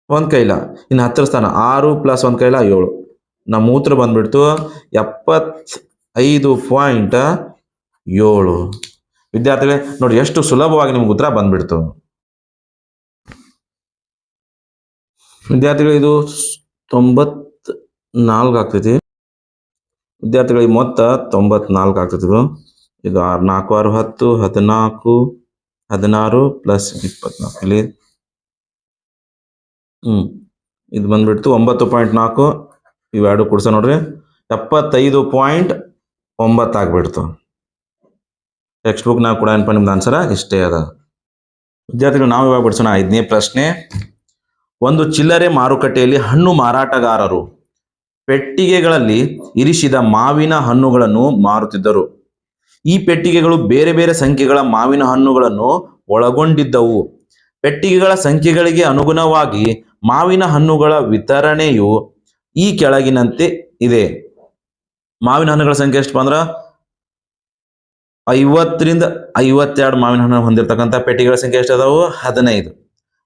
ಒಂದು ಕೈಲ, ಇನ್ನು ಹತ್ತರ ಸ್ಥಾನ ಆರು ಪ್ಲಸ್ ಒಂದು ಕೈಲ ಏಳು. ನಮ್ಮ ಮೂತ್ರ ಬಂದ್ಬಿಡ್ತು ಎಪ್ಪತ್ ಐದು ಪಾಯಿಂಟ್ ಏಳು. ವಿದ್ಯಾರ್ಥಿಗಳೇ, ನೋಡಿ ಎಷ್ಟು ಸುಲಭವಾಗಿ ನಿಮ್ಗೆ ಉತ್ತರ ಬಂದ್ಬಿಡ್ತು. ವಿದ್ಯಾರ್ಥಿಗಳು, ಇದು ತೊಂಬತ್ ನಾಲ್ಕು ಆಗ್ತೈತಿ ವಿದ್ಯಾರ್ಥಿಗಳಿಗೆ ಮೊತ್ತ ತೊಂಬತ್ನಾಲ್ಕು ಆಗ್ತೈತಿ ಇದು ಇದು ಆರು, ನಾಲ್ಕು, ಆರು, ಹತ್ತು, ಹದಿನಾಲ್ಕು, ಹದಿನಾರು ಪ್ಲಸ್ ಇಪ್ಪತ್ನಾಲ್ಕು. ಇಲ್ಲಿ, ಹ್ಮ್, ಇದು ಬಂದ್ಬಿಡ್ತು ಒಂಬತ್ತು ಪಾಯಿಂಟ್ ನಾಲ್ಕು. ಇವೆರಡು ಕೊಡ್ಸ ನೋಡ್ರಿ. ಎಪ್ಪತ್ತೈದು ಪಾಯಿಂಟ್ ಒಂಬತ್ತು ಆಗ್ಬಿಡ್ತು. ಟೆಕ್ಸ್ಟ್ ಬುಕ್ ನಾವು ಕೂಡ ಏನಪ್ಪ ನಿಮ್ದು ಆನ್ಸರ ಇಷ್ಟೇ ಅದ. ವಿದ್ಯಾರ್ಥಿಗಳು, ನಾವು ಇವಾಗ ಬಿಡ್ಸೋಣ. ಐದನೇ ಪ್ರಶ್ನೆ. ಒಂದು ಚಿಲ್ಲರೆ ಮಾರುಕಟ್ಟೆಯಲ್ಲಿ ಹಣ್ಣು ಮಾರಾಟಗಾರರು ಪೆಟ್ಟಿಗೆಗಳಲ್ಲಿ ಇರಿಸಿದ ಮಾವಿನ ಹಣ್ಣುಗಳನ್ನು ಮಾರುತ್ತಿದ್ದರು. ಈ ಪೆಟ್ಟಿಗೆಗಳು ಬೇರೆ ಬೇರೆ ಸಂಖ್ಯೆಗಳ ಮಾವಿನ ಹಣ್ಣುಗಳನ್ನು ಒಳಗೊಂಡಿದ್ದವು. ಪೆಟ್ಟಿಗೆಗಳ ಸಂಖ್ಯೆಗಳಿಗೆ ಅನುಗುಣವಾಗಿ ಮಾವಿನ ಹಣ್ಣುಗಳ ವಿತರಣೆಯು ಈ ಕೆಳಗಿನಂತೆ ಇದೆ. ಮಾವಿನ ಹಣ್ಣುಗಳ ಸಂಖ್ಯೆ ಎಷ್ಟು ಅಂದ್ರ ಐವತ್ತರಿಂದ ಐವತ್ತೆರಡು ಮಾವಿನ ಹಣ್ಣು ಹೊಂದಿರತಕ್ಕಂಥ ಪೆಟ್ಟಿಗೆಗಳ ಸಂಖ್ಯೆ ಎಷ್ಟು ಅದಾವು? ಹದಿನೈದು.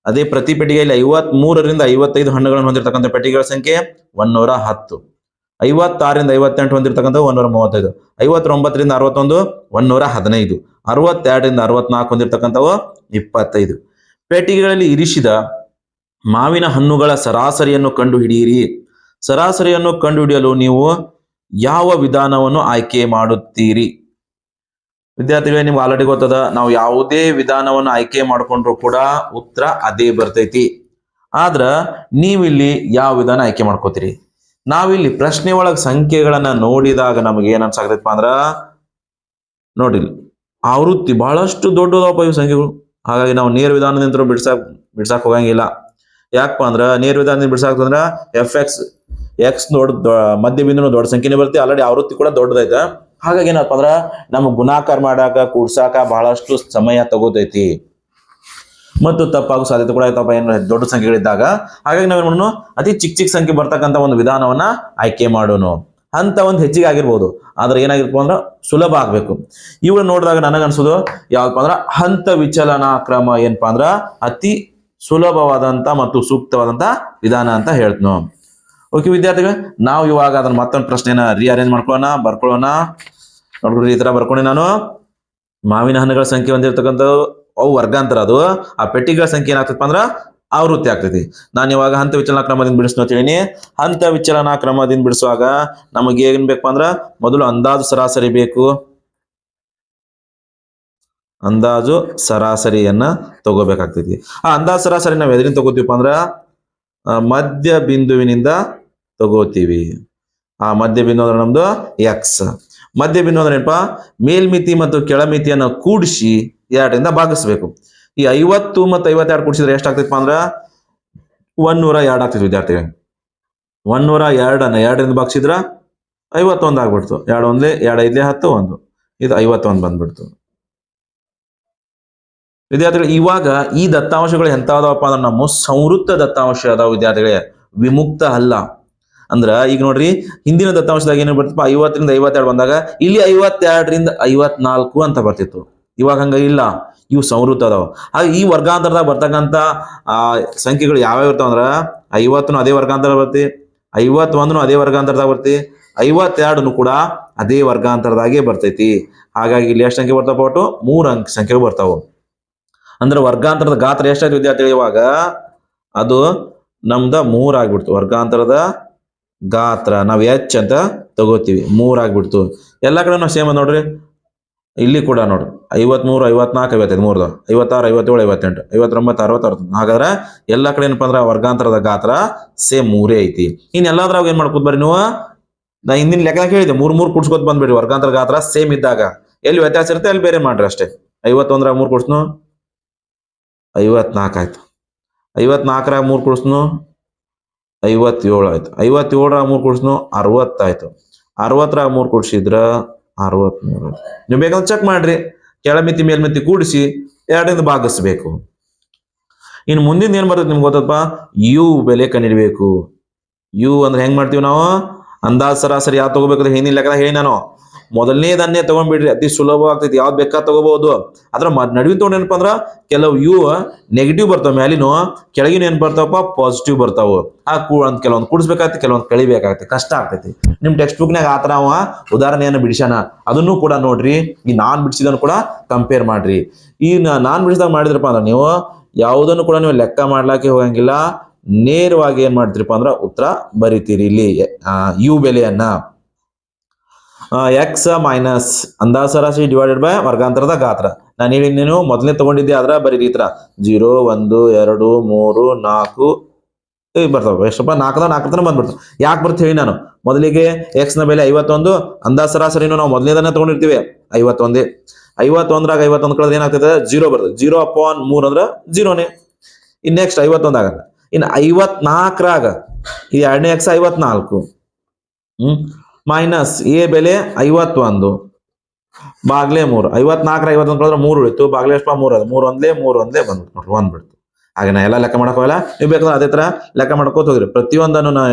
ಅದೇ ಪ್ರತಿ ಪೆಟ್ಟಿಗೆಯಲ್ಲಿ ಐವತ್ ಮೂರರಿಂದ ಐವತ್ತೈದು ಹಣ್ಣುಗಳನ್ನು ಹೊಂದಿರತಕ್ಕಂಥ ಪೆಟ್ಟಿಗೆಗಳ ಸಂಖ್ಯೆ ಒನ್ನೂರ ಹತ್ತು. ಐವತ್ತಾರರಿಂದ ಐವತ್ತೆಂಟು ಹೊಂದಿರತಕ್ಕಂಥ ಒಂದೂರ ಮೂವತ್ತೈದು. ಐವತ್ತೊಂಬತ್ತರಿಂದ ಅರವತ್ತೊಂದು ಒಂದೂರ ಹದಿನೈದು. ಅರವತ್ತೆರಡರಿಂದ ಅರವತ್ನಾಲ್ಕು ಹೊಂದಿರತಕ್ಕಂಥವು ಇಪ್ಪತ್ತೈದು. ಪೆಟ್ಟಿಗೆಗಳಲ್ಲಿ ಇರಿಸಿದ ಮಾವಿನ ಹಣ್ಣುಗಳ ಸರಾಸರಿಯನ್ನು ಕಂಡುಹಿಡಿಯಿರಿ. ಸರಾಸರಿಯನ್ನು ಕಂಡುಹಿಡಿಯಲು ನೀವು ಯಾವ ವಿಧಾನವನ್ನು ಆಯ್ಕೆ ಮಾಡುತ್ತೀರಿ? ವಿದ್ಯಾರ್ಥಿಗಳೇ, ನಿಮ್ಗೆ ಆಲ್ರೆಡಿ ಗೊತ್ತದ, ನಾವು ಯಾವುದೇ ವಿಧಾನವನ್ನು ಆಯ್ಕೆ ಮಾಡ್ಕೊಂಡ್ರು ಕೂಡ ಉತ್ತರ ಅದೇ ಬರ್ತೈತಿ. ಆದ್ರ, ನೀವಿಲ್ಲಿ ಯಾವ ವಿಧಾನ ಆಯ್ಕೆ ಮಾಡ್ಕೋತೀರಿ? ನಾವಿಲ್ಲಿ ಪ್ರಶ್ನೆ ಒಳಗೆ ಸಂಖ್ಯೆಗಳನ್ನ ನೋಡಿದಾಗ ನಮಗೆ ಏನ್ ಅನ್ಸಾಗತ್ತಪ್ಪ ಅಂದ್ರ ನೋಡಿಲ್ ಆವೃತ್ತಿ ಬಹಳಷ್ಟು ದೊಡ್ಡದಪ್ಪ ಇವು ಸಂಖ್ಯೆಗಳು. ಹಾಗಾಗಿ ನಾವು ನೇರ ವಿಧಾನದಿಂದ ಬಿಡ್ಸಾಕ್ ಬಿಡ್ಸಾಕ್ ಹೋಗಂಗಿಲ್ಲ. ಯಾಕಪ್ಪ ಅಂದ್ರ, ನೇರ ವಿಧಾನದಿಂದ ಬಿಡ್ಸಾಕ್ತಂದ್ರ ಎಫ್ ಎಕ್ಸ್ ಎಕ್ಸ್ ನೋಡ್ ಮಧ್ಯ ಬಿಂದು ದೊಡ್ಡ ಸಂಖ್ಯೆನೇ ಬರುತ್ತೆ. ಆಲ್ರೆಡಿ ಆವೃತ್ತಿ ಕೂಡ ದೊಡ್ಡದೈತೆ. ಹಾಗಾಗಿ ಏನಪ್ಪ ಅಂದ್ರ ನಮ್ಗೆ ಗುಣಾಕಾರ ಮಾಡಾಕ, ಕೂಡ್ಸಾಕ ಬಹಳಷ್ಟು ಸಮಯ ತಗೋತೈತಿ. ಮತ್ತು ತಪ್ಪಾಗೋ ಸಾಧ್ಯತೆ ಕೂಡ ಆಯ್ತಪ್ಪ ಏನು ದೊಡ್ಡ ಸಂಖ್ಯೆಗಳಿದ್ದಾಗ. ಹಾಗಾಗಿ ನಾವೇನ್ ಮಾಡೋಣ ಅತಿ ಚಿಕ್ಕ ಚಿಕ್ಕ ಸಂಖ್ಯೆ ಬರ್ತಕ್ಕಂಥ ಒಂದು ವಿಧಾನವನ್ನ ಆಯ್ಕೆ ಮಾಡೋಣ ಅಂತ ಒಂದು ಹೆಚ್ಚಿಗೆ ಆಗಿರ್ಬೋದು. ಆದ್ರೆ ಏನಾಗಿರ್ಬೋದು ಅಂದ್ರೆ, ಸುಲಭ ಆಗ್ಬೇಕು. ಇವುಗಳ ನೋಡಿದಾಗ ನನಗನ್ಸೋದು ಯಾವಪ್ಪ ಅಂದ್ರ, ಹಂತ ವಿಚಲನಾ ಕ್ರಮ ಏನಪ್ಪಾ ಅಂದ್ರ, ಅತಿ ಸುಲಭವಾದಂತ ಮತ್ತು ಸೂಕ್ತವಾದಂತ ವಿಧಾನ ಅಂತ ಹೇಳ್ತೀನಿ. ಓಕೆ ವಿದ್ಯಾರ್ಥಿಗಳೇ, ನಾವು ಇವಾಗ ಅದನ್ನ ಮತ್ತೊಂದು ಪ್ರಶ್ನೆನ ರಿಅರೇಂಜ್ ಮಾಡ್ಕೊಳ್ಳೋಣ, ಬರ್ಕೊಳ್ಳೋಣ. ನೋಡ್ರಿ ಈ ತರ ಬರ್ಕೊಂಡೆ ನಾನು. ಮಾವಿನ ಹಣ್ಣುಗಳ ಸಂಖ್ಯೆ ಹೊಂದಿರತಕ್ಕಂಥದ್ದು ಅವು ವರ್ಗಾಂತರ ಅದು. ಆ ಪೆಟ್ಟಿಗಳ ಸಂಖ್ಯೆ ಏನಾಗ್ತದಪ್ಪ ಅಂದ್ರ ಆವೃತ್ತಿ ಆಗ್ತೈತಿ. ನಾನು ಇವಾಗ ಹಂತ ವಿಚಲನ ಕ್ರಮದಿಂದ ಬಿಡಿಸ್ ನೋಡ್ತೀನಿ ಹಂತ ವಿಚಲನ ಕ್ರಮದಿಂದ ಬಿಡಿಸುವಾಗ ನಮಗೆ ಏನ್ ಬೇಕಪ್ಪ ಅಂದ್ರ ಮೊದಲು ಅಂದಾಜು ಸರಾಸರಿ ಬೇಕು. ಅಂದಾಜು ಸರಾಸರಿಯನ್ನ ತಗೋಬೇಕಾಗ್ತೈತಿ. ಆ ಅಂದಾಜು ಸರಾಸರಿ ನಾವು ಎದ್ರಿಂದ ತಗೋತೀವಪ್ಪ ಅಂದ್ರ ಮಧ್ಯ ಬಿಂದುವಿನಿಂದ ತಗೋತೀವಿ. ಆ ಮಧ್ಯ ಬಿಂದು ಅಂದ್ರೆ ನಮ್ದು ಎಕ್ಸ್ ಮಧ್ಯ ಬಿಂದು ಅಂದ್ರೆ ಏನಪ್ಪ? ಮೇಲ್ಮಿತಿ ಮತ್ತು ಕೆಳಮಿತಿಯನ್ನು ಕೂಡಿಸಿ ಎರಡರಿಂದ ಭಾಗಿಸ್ಬೇಕು. ಈ ಐವತ್ತು ಮತ್ತು ಐವತ್ತೆರಡು ಕೂಡಿಸಿದ್ರೆ ಎಷ್ಟಾಗ್ತೈತಪ್ಪ ಅಂದ್ರ ಒನ್ನೂರ ಎರಡು ಆಗ್ತಿತ್ತು ವಿದ್ಯಾರ್ಥಿಗಳಿಗೆ ಒನ್ನೂರ ಎರಡನ್ನ ಎರಡರಿಂದ ಭಾಗಿಸಿದ್ರ ಐವತ್ತೊಂದು ಆಗ್ಬಿಡ್ತು. ಎರಡು ಒಂದೇ, ಎರಡು ಐದ್ಲೆ ಹತ್ತು, ಒಂದು. ಇದು ಐವತ್ತೊಂದು ಬಂದ್ಬಿಡ್ತು. ವಿದ್ಯಾರ್ಥಿಗಳು, ಇವಾಗ ಈ ದತ್ತಾಂಶಗಳು ಎಂತ ಅದಾವಪ್ಪ ಅಂದ್ರೆ ನಮ್ಮ ಸಂವೃತ್ತ ದತ್ತಾಂಶ ಅದಾವ ವಿದ್ಯಾರ್ಥಿಗಳೇ. ವಿಮುಕ್ತ ಅಲ್ಲ. ಅಂದ್ರ ಈಗ ನೋಡ್ರಿ ಹಿಂದಿನ ದತ್ತಾಂಶದಾಗ ಏನು ಬರ್ತಪ್ಪ ಐವತ್ತರಿಂದ ಐವತ್ತೆರಡು ಬಂದಾಗ ಇಲ್ಲಿ ಐವತ್ತೆರಡರಿಂದ ಐವತ್ನಾಲ್ಕು ಅಂತ ಬರ್ತಿತ್ತು. ಇವಾಗ ಹಂಗ ಇಲ್ಲ. ಇವು ಸಂವೃತ್ತ ಅದಾವ. ಹಾಗೆ ಈ ವರ್ಗಾಂತರದಾಗ ಬರ್ತಕ್ಕಂಥ ಆ, ಸಂಖ್ಯೆಗಳು ಯಾವ್ಯಾವ ಇರ್ತಾವ ಅಂದ್ರ ಐವತ್ತನು ಅದೇ ವರ್ಗಾಂತರ ಬರ್ತಿ ಐವತ್ತೊಂದನು ಅದೇ ವರ್ಗಾಂತರದಾಗ ಬರ್ತಿ ಐವತ್ತೆರಡನು ಕೂಡ ಅದೇ ವರ್ಗಾಂತರದಾಗೆ ಬರ್ತೈತಿ. ಹಾಗಾಗಿ ಇಲ್ಲಿ ಎಷ್ಟು ಸಂಖ್ಯೆ ಬರ್ತಾವ ಒಟ್ಟು? ಮೂರು ಅಂಕ ಸಂಖ್ಯೆಗಳು ಬರ್ತಾವ. ಅಂದ್ರೆ ವರ್ಗಾಂತರದ ಗಾತ್ರ ಎಷ್ಟಾಯ್ತು ವಿದ್ಯಾರ್ಥಿಗಳು ಇವಾಗ? ಅದು ನಮ್ದ ಮೂರ್ ಆಗ್ಬಿಡ್ತು. ವರ್ಗಾಂತರದ ಗಾತ್ರ, ನಾವು ಎಚ್ ಅಂತ ತಗೋತೀವಿ, ಮೂರ್ ಆಗ್ಬಿಡ್ತು. ಎಲ್ಲ ಕಡೆ ನಾವು ಸೇಮ್ ನೋಡ್ರಿ. ಇಲ್ಲಿ ಕೂಡ ನೋಡ್ರಿ, ಐವತ್ಮೂರು, ಐವತ್ನಾಲ್ಕು, ಐವತ್ತೈದು, ಮೂರ್ದು, ಐವತ್ತಾರು, ಐವತ್ತೇಳು, ಐವತ್ತೆಂಟು, ಐವತ್ತೊಂಬತ್ತು ಅರವತ್ತು ಅರವತ್ತು ಹಾಗಾದ್ರೆ ಎಲ್ಲ ಕಡೆ ಏನಪ್ಪ ಅಂದ್ರೆ ವರ್ಗಾಂತರದ ಗಾತ್ರ ಸೇಮ್ ಮೂರೇ ಐತಿ. ಇನ್ ಎಲ್ಲಾದ್ರಾಗ ಏನು ಮಾಡ್ಕೋತ ಬರ್ರಿ ನೀವು? ನಾ ಹಿಂದಿನ ಲೆಕ್ಕ ಹೇಳಿದೆ, ಮೂರು ಮೂರು ಕುಡ್ಸ್ಕೊತ ಬಂದ್ಬಿಡಿ ವರ್ಗಾಂತರ ಗಾತ್ರ ಸೇಮ್ ಇದ್ದಾಗ. ಎಲ್ಲಿ ವ್ಯತ್ಯಾಸ ಇರುತ್ತೆ, ಅಲ್ಲಿ ಬೇರೆ ಮಾಡ್ರಿ ಅಷ್ಟೇ. ಐವತ್ತೊಂದರಾಗ ಮೂರು ಕುಡ್ಸ್ನು ಐವತ್ನಾಲ್ಕು ಆಯ್ತು. ಐವತ್ನಾಲ್ಕರಾಗ ಮೂರು ಕುಡ್ಸ್ನು ಐವತ್ತೇಳು ಆಯ್ತು. ಐವತ್ತೇಳರ ಮೂರು ಕುಡ್ಸ್ನು ಅರವತ್ತಾಯ್ತು. ಅರವತ್ತರ ಮೂರು ಕುಡ್ಸಿದ್ರ ಅರವತ್ಮೂರು. ನೀವು ಬೇಕಂದ್ರೆ ಚೆಕ್ ಮಾಡ್ರಿ. ಕೆಳಮಿತಿ ಮೇಲ್ಮಿತಿ ಕೂಡಿಸಿ ಎರಡರಿಂದ ಭಾಗಿಸ್ಬೇಕು. ಇನ್ನು ಮುಂದಿನ ಏನ್ ಬರ್ತದೆ ನಿಮ್ಗೆ ಗೊತ್ತಪ್ಪ ಯು ಬೆಲೆ ಕಂಡಿಡಬೇಕು. ಯು ಅಂದ್ರೆ ಹೆಂಗ್ ಮಾಡ್ತೀವಿ ನಾವು? ಅಂದಾಜ್ ಸರಾಸರಿ ಯಾವ್ದು ತಗೋಬೇಕಂದ್ರೆ ಏನಿಲ್ಲ ಲೆಕ್ಕ ಹೇಳಿ ನಾನು. ಮೊದಲನೇದನ್ನೇ ತಗೊಂಡ್ಬಿಡ್ರಿ, ಅತಿ ಸುಲಭ ಆಗ್ತೈತಿ. ಯಾವ್ದು ಬೇಕಾ ತಗೋಬಹುದು ಅದ್ರ ನಡುವಿನ ತಗೊಂಡ್ ಏನಪ್ಪ ಅಂದ್ರ, ಕೆಲವು ಯು ನೆಗೆಟಿವ್ ಬರ್ತಾವ, ಮ್ಯಾಲಿನು ಕೆಳಗಿನ ಏನ್ ಬರ್ತಾವಪ್ಪ ಪಾಸಿಟಿವ್ ಬರ್ತಾವ. ಆ ಕೂ ಅಂತ ಕೆಲವೊಂದು ಕುಡಿಸ್ಬೇಕಾಗ್ತಿ ಕೆಲವೊಂದು ಕಳಿಬೇಕಾಗ್ತಿ ಕಷ್ಟ ಆಗ್ತೈತಿ. ನಿಮ್ ಟೆಕ್ಸ್ಟ್ ಬುಕ್ನಾಗ ಆತರ ಅವ, ಉದಾಹರಣೆಯನ್ನು ಬಿಡಿಸೋಣ ಅದನ್ನು ಕೂಡ ನೋಡ್ರಿ. ಈ ನಾನ್ ಬಿಡಿಸಿದನ್ನು ಕೂಡ ಕಂಪೇರ್ ಮಾಡ್ರಿ. ಈ ನಾನ್ ಬಿಡಿಸಿದಾಗ ಮಾಡಿದ್ರಪ್ಪ ಅಂದ್ರೆ, ನೀವು ಯಾವುದನ್ನು ಕೂಡ ನೀವು ಲೆಕ್ಕ ಮಾಡ್ಲಾಕೆ ಹೋಗಂಗಿಲ್ಲ. ನೇರವಾಗಿ ಏನ್ ಮಾಡ್ತೀರಪ್ಪ ಅಂದ್ರ, ಉತ್ತರ ಬರಿತೀರಿ ಇಲ್ಲಿ ಯು ಬೆಲೆಯನ್ನ. ಎಕ್ಸ್ ಮೈನಸ್ ಅಂದಾಜ ಸರಾಸರಿ ಡಿವೈಡೆಡ್ ಬೈ ವರ್ಗಾಂತರದ ಗಾತ್ರ. ನಾನು ಹೇಳಿ ನೀನು ಮೊದಲನೇ ತಗೊಂಡಿದ್ದೆ, ಆದ್ರ ಬರೀ ಈ ತರ ಜೀರೋ, ಒಂದು, ಎರಡು, ಮೂರು, ನಾಲ್ಕು. ಬರ್ತಾವ, ಎಷ್ಟಪ್ಪ? ನಾಲ್ಕದ ನಾಲ್ಕು ತನಕ ಬಂದ್ಬಿಡ್ತಾವ ಯಾಕೆ ಬರ್ತ ಹೇಳಿ ನಾನು? ಮೊದಲಿಗೆ ಎಕ್ಸ್ನ ಬೆಲೆ ಐವತ್ತೊಂದು ಅಂದಾಜ ಸರಾಸರಿನೂ ನಾವು ಮೊದಲನೇದನ್ನ ತಗೊಂಡಿರ್ತೀವಿ. ಐವತ್ತೊಂದೇ. ಐವತ್ತೊಂದ್ರಾಗ ಐವತ್ತೊಂದು ಕಳೆದ್ರೆ ಏನಾಗ್ತದೆ ಜೀರೋ ಬರ್ತದೆ. ಜೀರೋ ಅಪಾನ್ ಮೂರ್ ಅಂದ್ರೆ ಜೀರೋನೇ. ಇನ್ ನೆಕ್ಸ್ಟ್ ಐವತ್ತೊಂದು ಆಗಲ್ಲ ಇನ್ನು ಐವತ್ನಾಲ್ಕರಾಗ, ಈ ಎರಡನೇ ಎಕ್ಸ್ ಐವತ್ನಾಲ್ಕು. ಹ್ಮ್? ಮೈನಸ್ ಎ ಬೆಲೆ ಐವತ್ತೊಂದು. ಬಾಗ್ಲೆ ಮೂರು. ಐವತ್ನಾಲ್ಕರ ಐವತ್ತೊಂದು ಕಳೆದ್ರೆ ಮೂರು ಉಳಿತು. ಬಾಗ್ಲೆ ಎಷ್ಟು ಮೂರು ಅದು. ಮೂರು ಒಂದ್ಲೇ ಮೂರು ಒಂದ್ಲೇ ಬಂದ್ಬಿಟ್ಟು ನೋಡ್ರಿ ಬಂದ್ಬಿಡ್ತು ಹಾಗೆ ನಾ ಎಲ್ಲ ಲೆಕ್ಕ ಮಾಡಕ್ ಹೋಗಲ್ಲ ನೀವು ಬೇಕಂದ್ರೆ ಅದೇ ತರ ಲೆಕ್ಕ ಮಾಡ್ಕೋತ ಹೋಗ್ರಿ ಪ್ರತಿಯೊಂದನ್ನು ನಾ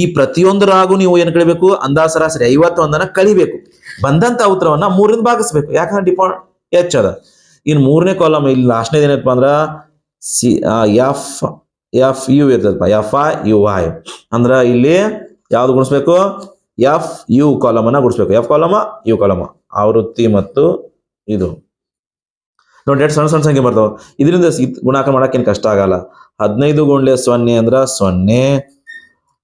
ಈ ಪ್ರತಿಯೊಂದರಾಗೂ ನೀವು ಏನ್ ಕಳಿಬೇಕು ಅಂದಾಜ ಸರಾಸರಿ ಐವತ್ತೊಂದನ್ನ ಕಳಿಬೇಕು ಬಂದಂತ ಉತ್ತರವನ್ನ ಮೂರಿಂದ ಭಾಗಿಸ್ಬೇಕು. ಯಾಕಂದ್ರೆ ಡಿಪಾರ್ಟ್ ಹೆಚ್ಚದ ಇನ್ ಮೂರನೇ ಕಾಲಮ್ ಇಲ್ಲಿ ಲಾಸ್ಟ್ನೇದು ಏನಪ್ಪ ಅಂದ್ರ ಸಿ ಎಫ್ ಎಫ್ ಯು ಇರ್ತದಪ್ಪ. ಎಫ್ ಐ ಯು ಐ ಅಂದ್ರ ಇಲ್ಲಿ ಯಾವ್ದು ಗುಣಿಸ್ಬೇಕು? ಎಫ್ ಯು ಕಾಲಮ್ ಅನ್ನ ಗುಡಿಸ್ಬೇಕು. F column U column. ಆವೃತ್ತಿ ಮತ್ತು ಇದು. ನೋಡಿ, ಎರಡು ಸಣ್ಣ ಸಣ್ಣ ಸಂಖ್ಯೆ ಬರ್ತಾವ. ಇದರಿಂದ ಗುಣಾಕಾರ ಮಾಡಕ್ಕೇನು ಕಷ್ಟ ಆಗಲ್ಲ. ಹದಿನೈದು ಗುಂಡ್ಲೆ ಸೊನ್ನೆ ಅಂದ್ರ ಸೊನ್ನೆ.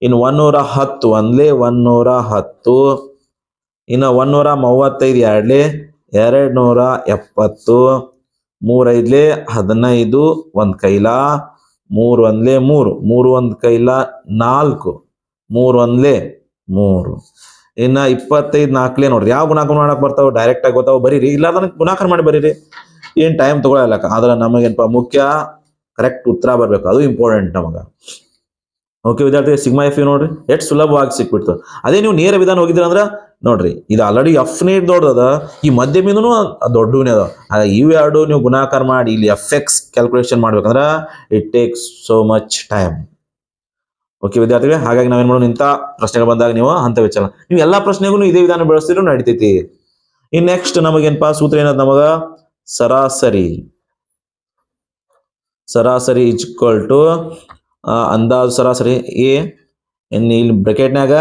ಇನ್ನು ಒನ್ನೂರ ಹತ್ತು ಒಂದ್ಲೆ ಒನ್ನೂರ ಹತ್ತು. ಇನ್ನು ಒನ್ನೂರ ಮೂವತ್ತೈದು ಎರಡ್ಲೆ ಎರಡು ನೂರ ಎಪ್ಪತ್ತು ಮೂರೈದ್ಲೆ ಹದಿನೈದು, ಒಂದು ಕೈಲ. ಮೂರು ಒಂದ್ಲೆ ಮೂರು. ಮೂರು ಒಂದ್ ಕೈಲ ನಾಲ್ಕು. ಮೂರು ಒಂದ್ಲೆ ಮೂರು. ಇನ್ನ ಇಪ್ಪತ್ತೈದು ನಾಲ್ಕಲೇ ನೋಡ್ರಿ. ಯಾವ ಗುಣಾಕಾರ ಮಾಡಕ್ ಬರ್ತಾವ ಡೈರೆಕ್ಟ್ ಆಗಿ ಗೊತ್ತಾವ ಬರೀರಿ. ಇಲ್ಲ ಅದನ್ನ ಗುಣಾಕಾರ ಮಾಡಿ ಬರೀರಿ. ಏನ್ ಟೈಮ್ ತಗೊಳ್ಳಲ್ಲಕ ಆದ್ರೆ ನಮಗೇನಪ್ಪ ಮುಖ್ಯ ಕರೆಕ್ಟ್ ಉತ್ತರ ಬರ್ಬೇಕು. ಅದು ಇಂಪಾರ್ಟೆಂಟ್ ನಮಗ. ಓಕೆ ವಿದ್ಯಾರ್ಥಿ ಸಿಗ್ಮಾ ಎಫ್ ನೋಡ್ರಿ. ಎಷ್ಟು ಸುಲಭವಾಗಿ ಸಿಕ್ಬಿಡ್ತು. ಅದೇ ನೀವು ನೇರ ವಿಧಾನ ಹೋಗಿದ್ರ ಅಂದ್ರೆ ನೋಡ್ರಿ, ಇದು ಆಲ್ರೆಡಿ ಎಫ್ ನೇ ದೊಡ್ಡದ. ಈ ಮಧ್ಯಮಿಂದನು ದೊಡ್ಡವನೇ ಅದ. ಇವು ಎರಡು ನೀವು ಗುಣಾಕಾರ ಮಾಡಿ ಇಲ್ಲಿ ಎಫ್ ಎಕ್ಸ್ ಕ್ಯಾಲ್ಕುಲೇಷನ್ ಮಾಡ್ಬೇಕಂದ್ರ it takes so much time okay, ವಿದ್ಯಾರ್ಥಿಗಳೇ, ಹಾಗಾಗಿ ನಾವೇನ್ ಮಾಡೋಣ ಇಂಥ ಪ್ರಶ್ನೆಗಳು ಬಂದಾಗ ನೀವು ಹಂತ ವಿಚಾರ ನೀವು ಎಲ್ಲಾ ಪ್ರಶ್ನೆಗೂ ಇದೇ ವಿಧಾನ ಬೆಳೆಸಿದ್ರು ನಡಿತೈತಿ. ಇನ್ ನೆಕ್ಸ್ಟ್ ನಮಗೇನಪ್ಪ ಸೂತ್ರ ಏನದ ನಮಗ? ಸರಾಸರಿ. ಸರಾಸರಿ ಇಸ್ ಈಕ್ವಲ್ ಟು ಅಂದಾಜು ಸರಾಸರಿ ಎ ಇಲ್ಲಿ ಬ್ರಾಕೆಟ್ನಾಗ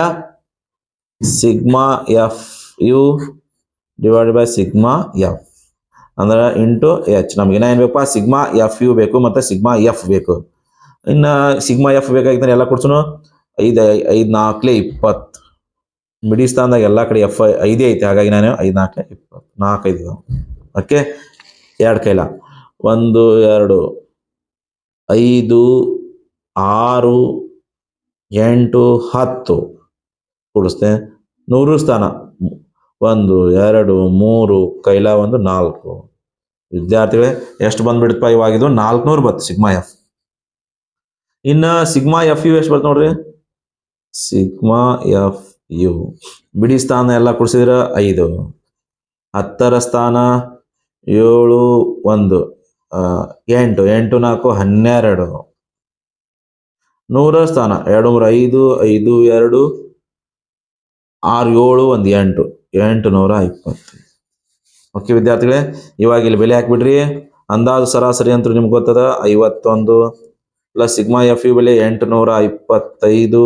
sigma F U divide by sigma F ಅಂದ್ರೆ ಇಂಟು ಎಚ್ ನಮ್ಗೆ ಏನ ಏನ್ ಬೇಕಪ್ಪ? ಸಿಗ್ಮಾ ಎಫ್ ಯು ಬೇಕು, ಮತ್ತೆ ಸಿಗ್ಮಾ ಎಫ್ ಬೇಕು. ಇನ್ನ ಸಿಗ್ಮಾ ಎಫ್ ಬೇಕಾಗಿತ್ತು ಎಲ್ಲ ಕೊಡ್ಸೋನು ಐದು ಐದು ನಾಲ್ಕಲೇ ಇಪ್ಪತ್ತು ಮಿಡಿ ಸ್ಥಾನದಾಗ ಎಲ್ಲ ಕಡೆ ಎಫ್ ಐದೇ ಐತೆ. ಹಾಗಾಗಿ ನಾನು ಐದು ನಾಲ್ಕಲೇ ಇಪ್ಪತ್ತು ನಾಲ್ಕೈದು ಓಕೆ? ಎರಡು ಕೈಲ. ಒಂದು, ಎರಡು, ಐದು, ಆರು, ಎಂಟು, ಹತ್ತು. ಕೂಡಿಸ್ತೆ ನೂರು ಸ್ಥಾನ. ಒಂದು, ಎರಡು, ಮೂರು, ಕೈಲ ಒಂದು ನಾಲ್ಕು. ವಿದ್ಯಾರ್ಥಿಗಳೇ, ಎಷ್ಟು ಬಂದ್ಬಿಡುತ್ತಪ್ಪ ಇವಾಗಿದ್ದು ಇದು ನಾಲ್ಕುನೂರು ಬತ್ತು ಸಿಗ್ಮಾ ಎಫ್ ಇನ್ನ ಸಿಗ್ಮಾ ಎಫ್ ಯು ಎಷ್ಟು ಬರ್ತ ನೋಡ್ರಿ? Sigma F U. ಬಿಡಿ ಸ್ಥಾನ ಎಲ್ಲ ಕೊಡಿಸಿದ್ರ ಐದು. ಹತ್ತರ ಸ್ಥಾನ ಏಳು ಒಂದು. ಎಂಟು. ಎಂಟು, ನಾಲ್ಕು, ಹನ್ನೆರಡು. ನೂರ ಸ್ಥಾನ. ಎರಡು, ಮೂರು, ಐದು ಐದು, ಎರಡು, ಆರು, ಏಳು, ಒಂದು, ಎಂಟು. ಎಂಟು, ನೂರ ಇಪ್ಪತ್ತು ಓಕೆ ವಿದ್ಯಾರ್ಥಿಗಳೇ, ಇವಾಗ ಇಲ್ಲಿ ಬೆಲೆ ಹಾಕಿಬಿಡ್ರಿ. ಅಂದಾಜು ಸರಾಸರಿ ಅಂತ ನಿಮ್ಗೆ ಗೊತ್ತದ, ಐವತ್ತೊಂದು ಪ್ಲಸ್ ಸಿಗ್ಮಾ ಎಫ್ ಯು ಬೆಲೆ ಎಂಟುನೂರ ಇಪ್ಪತ್ತೈದು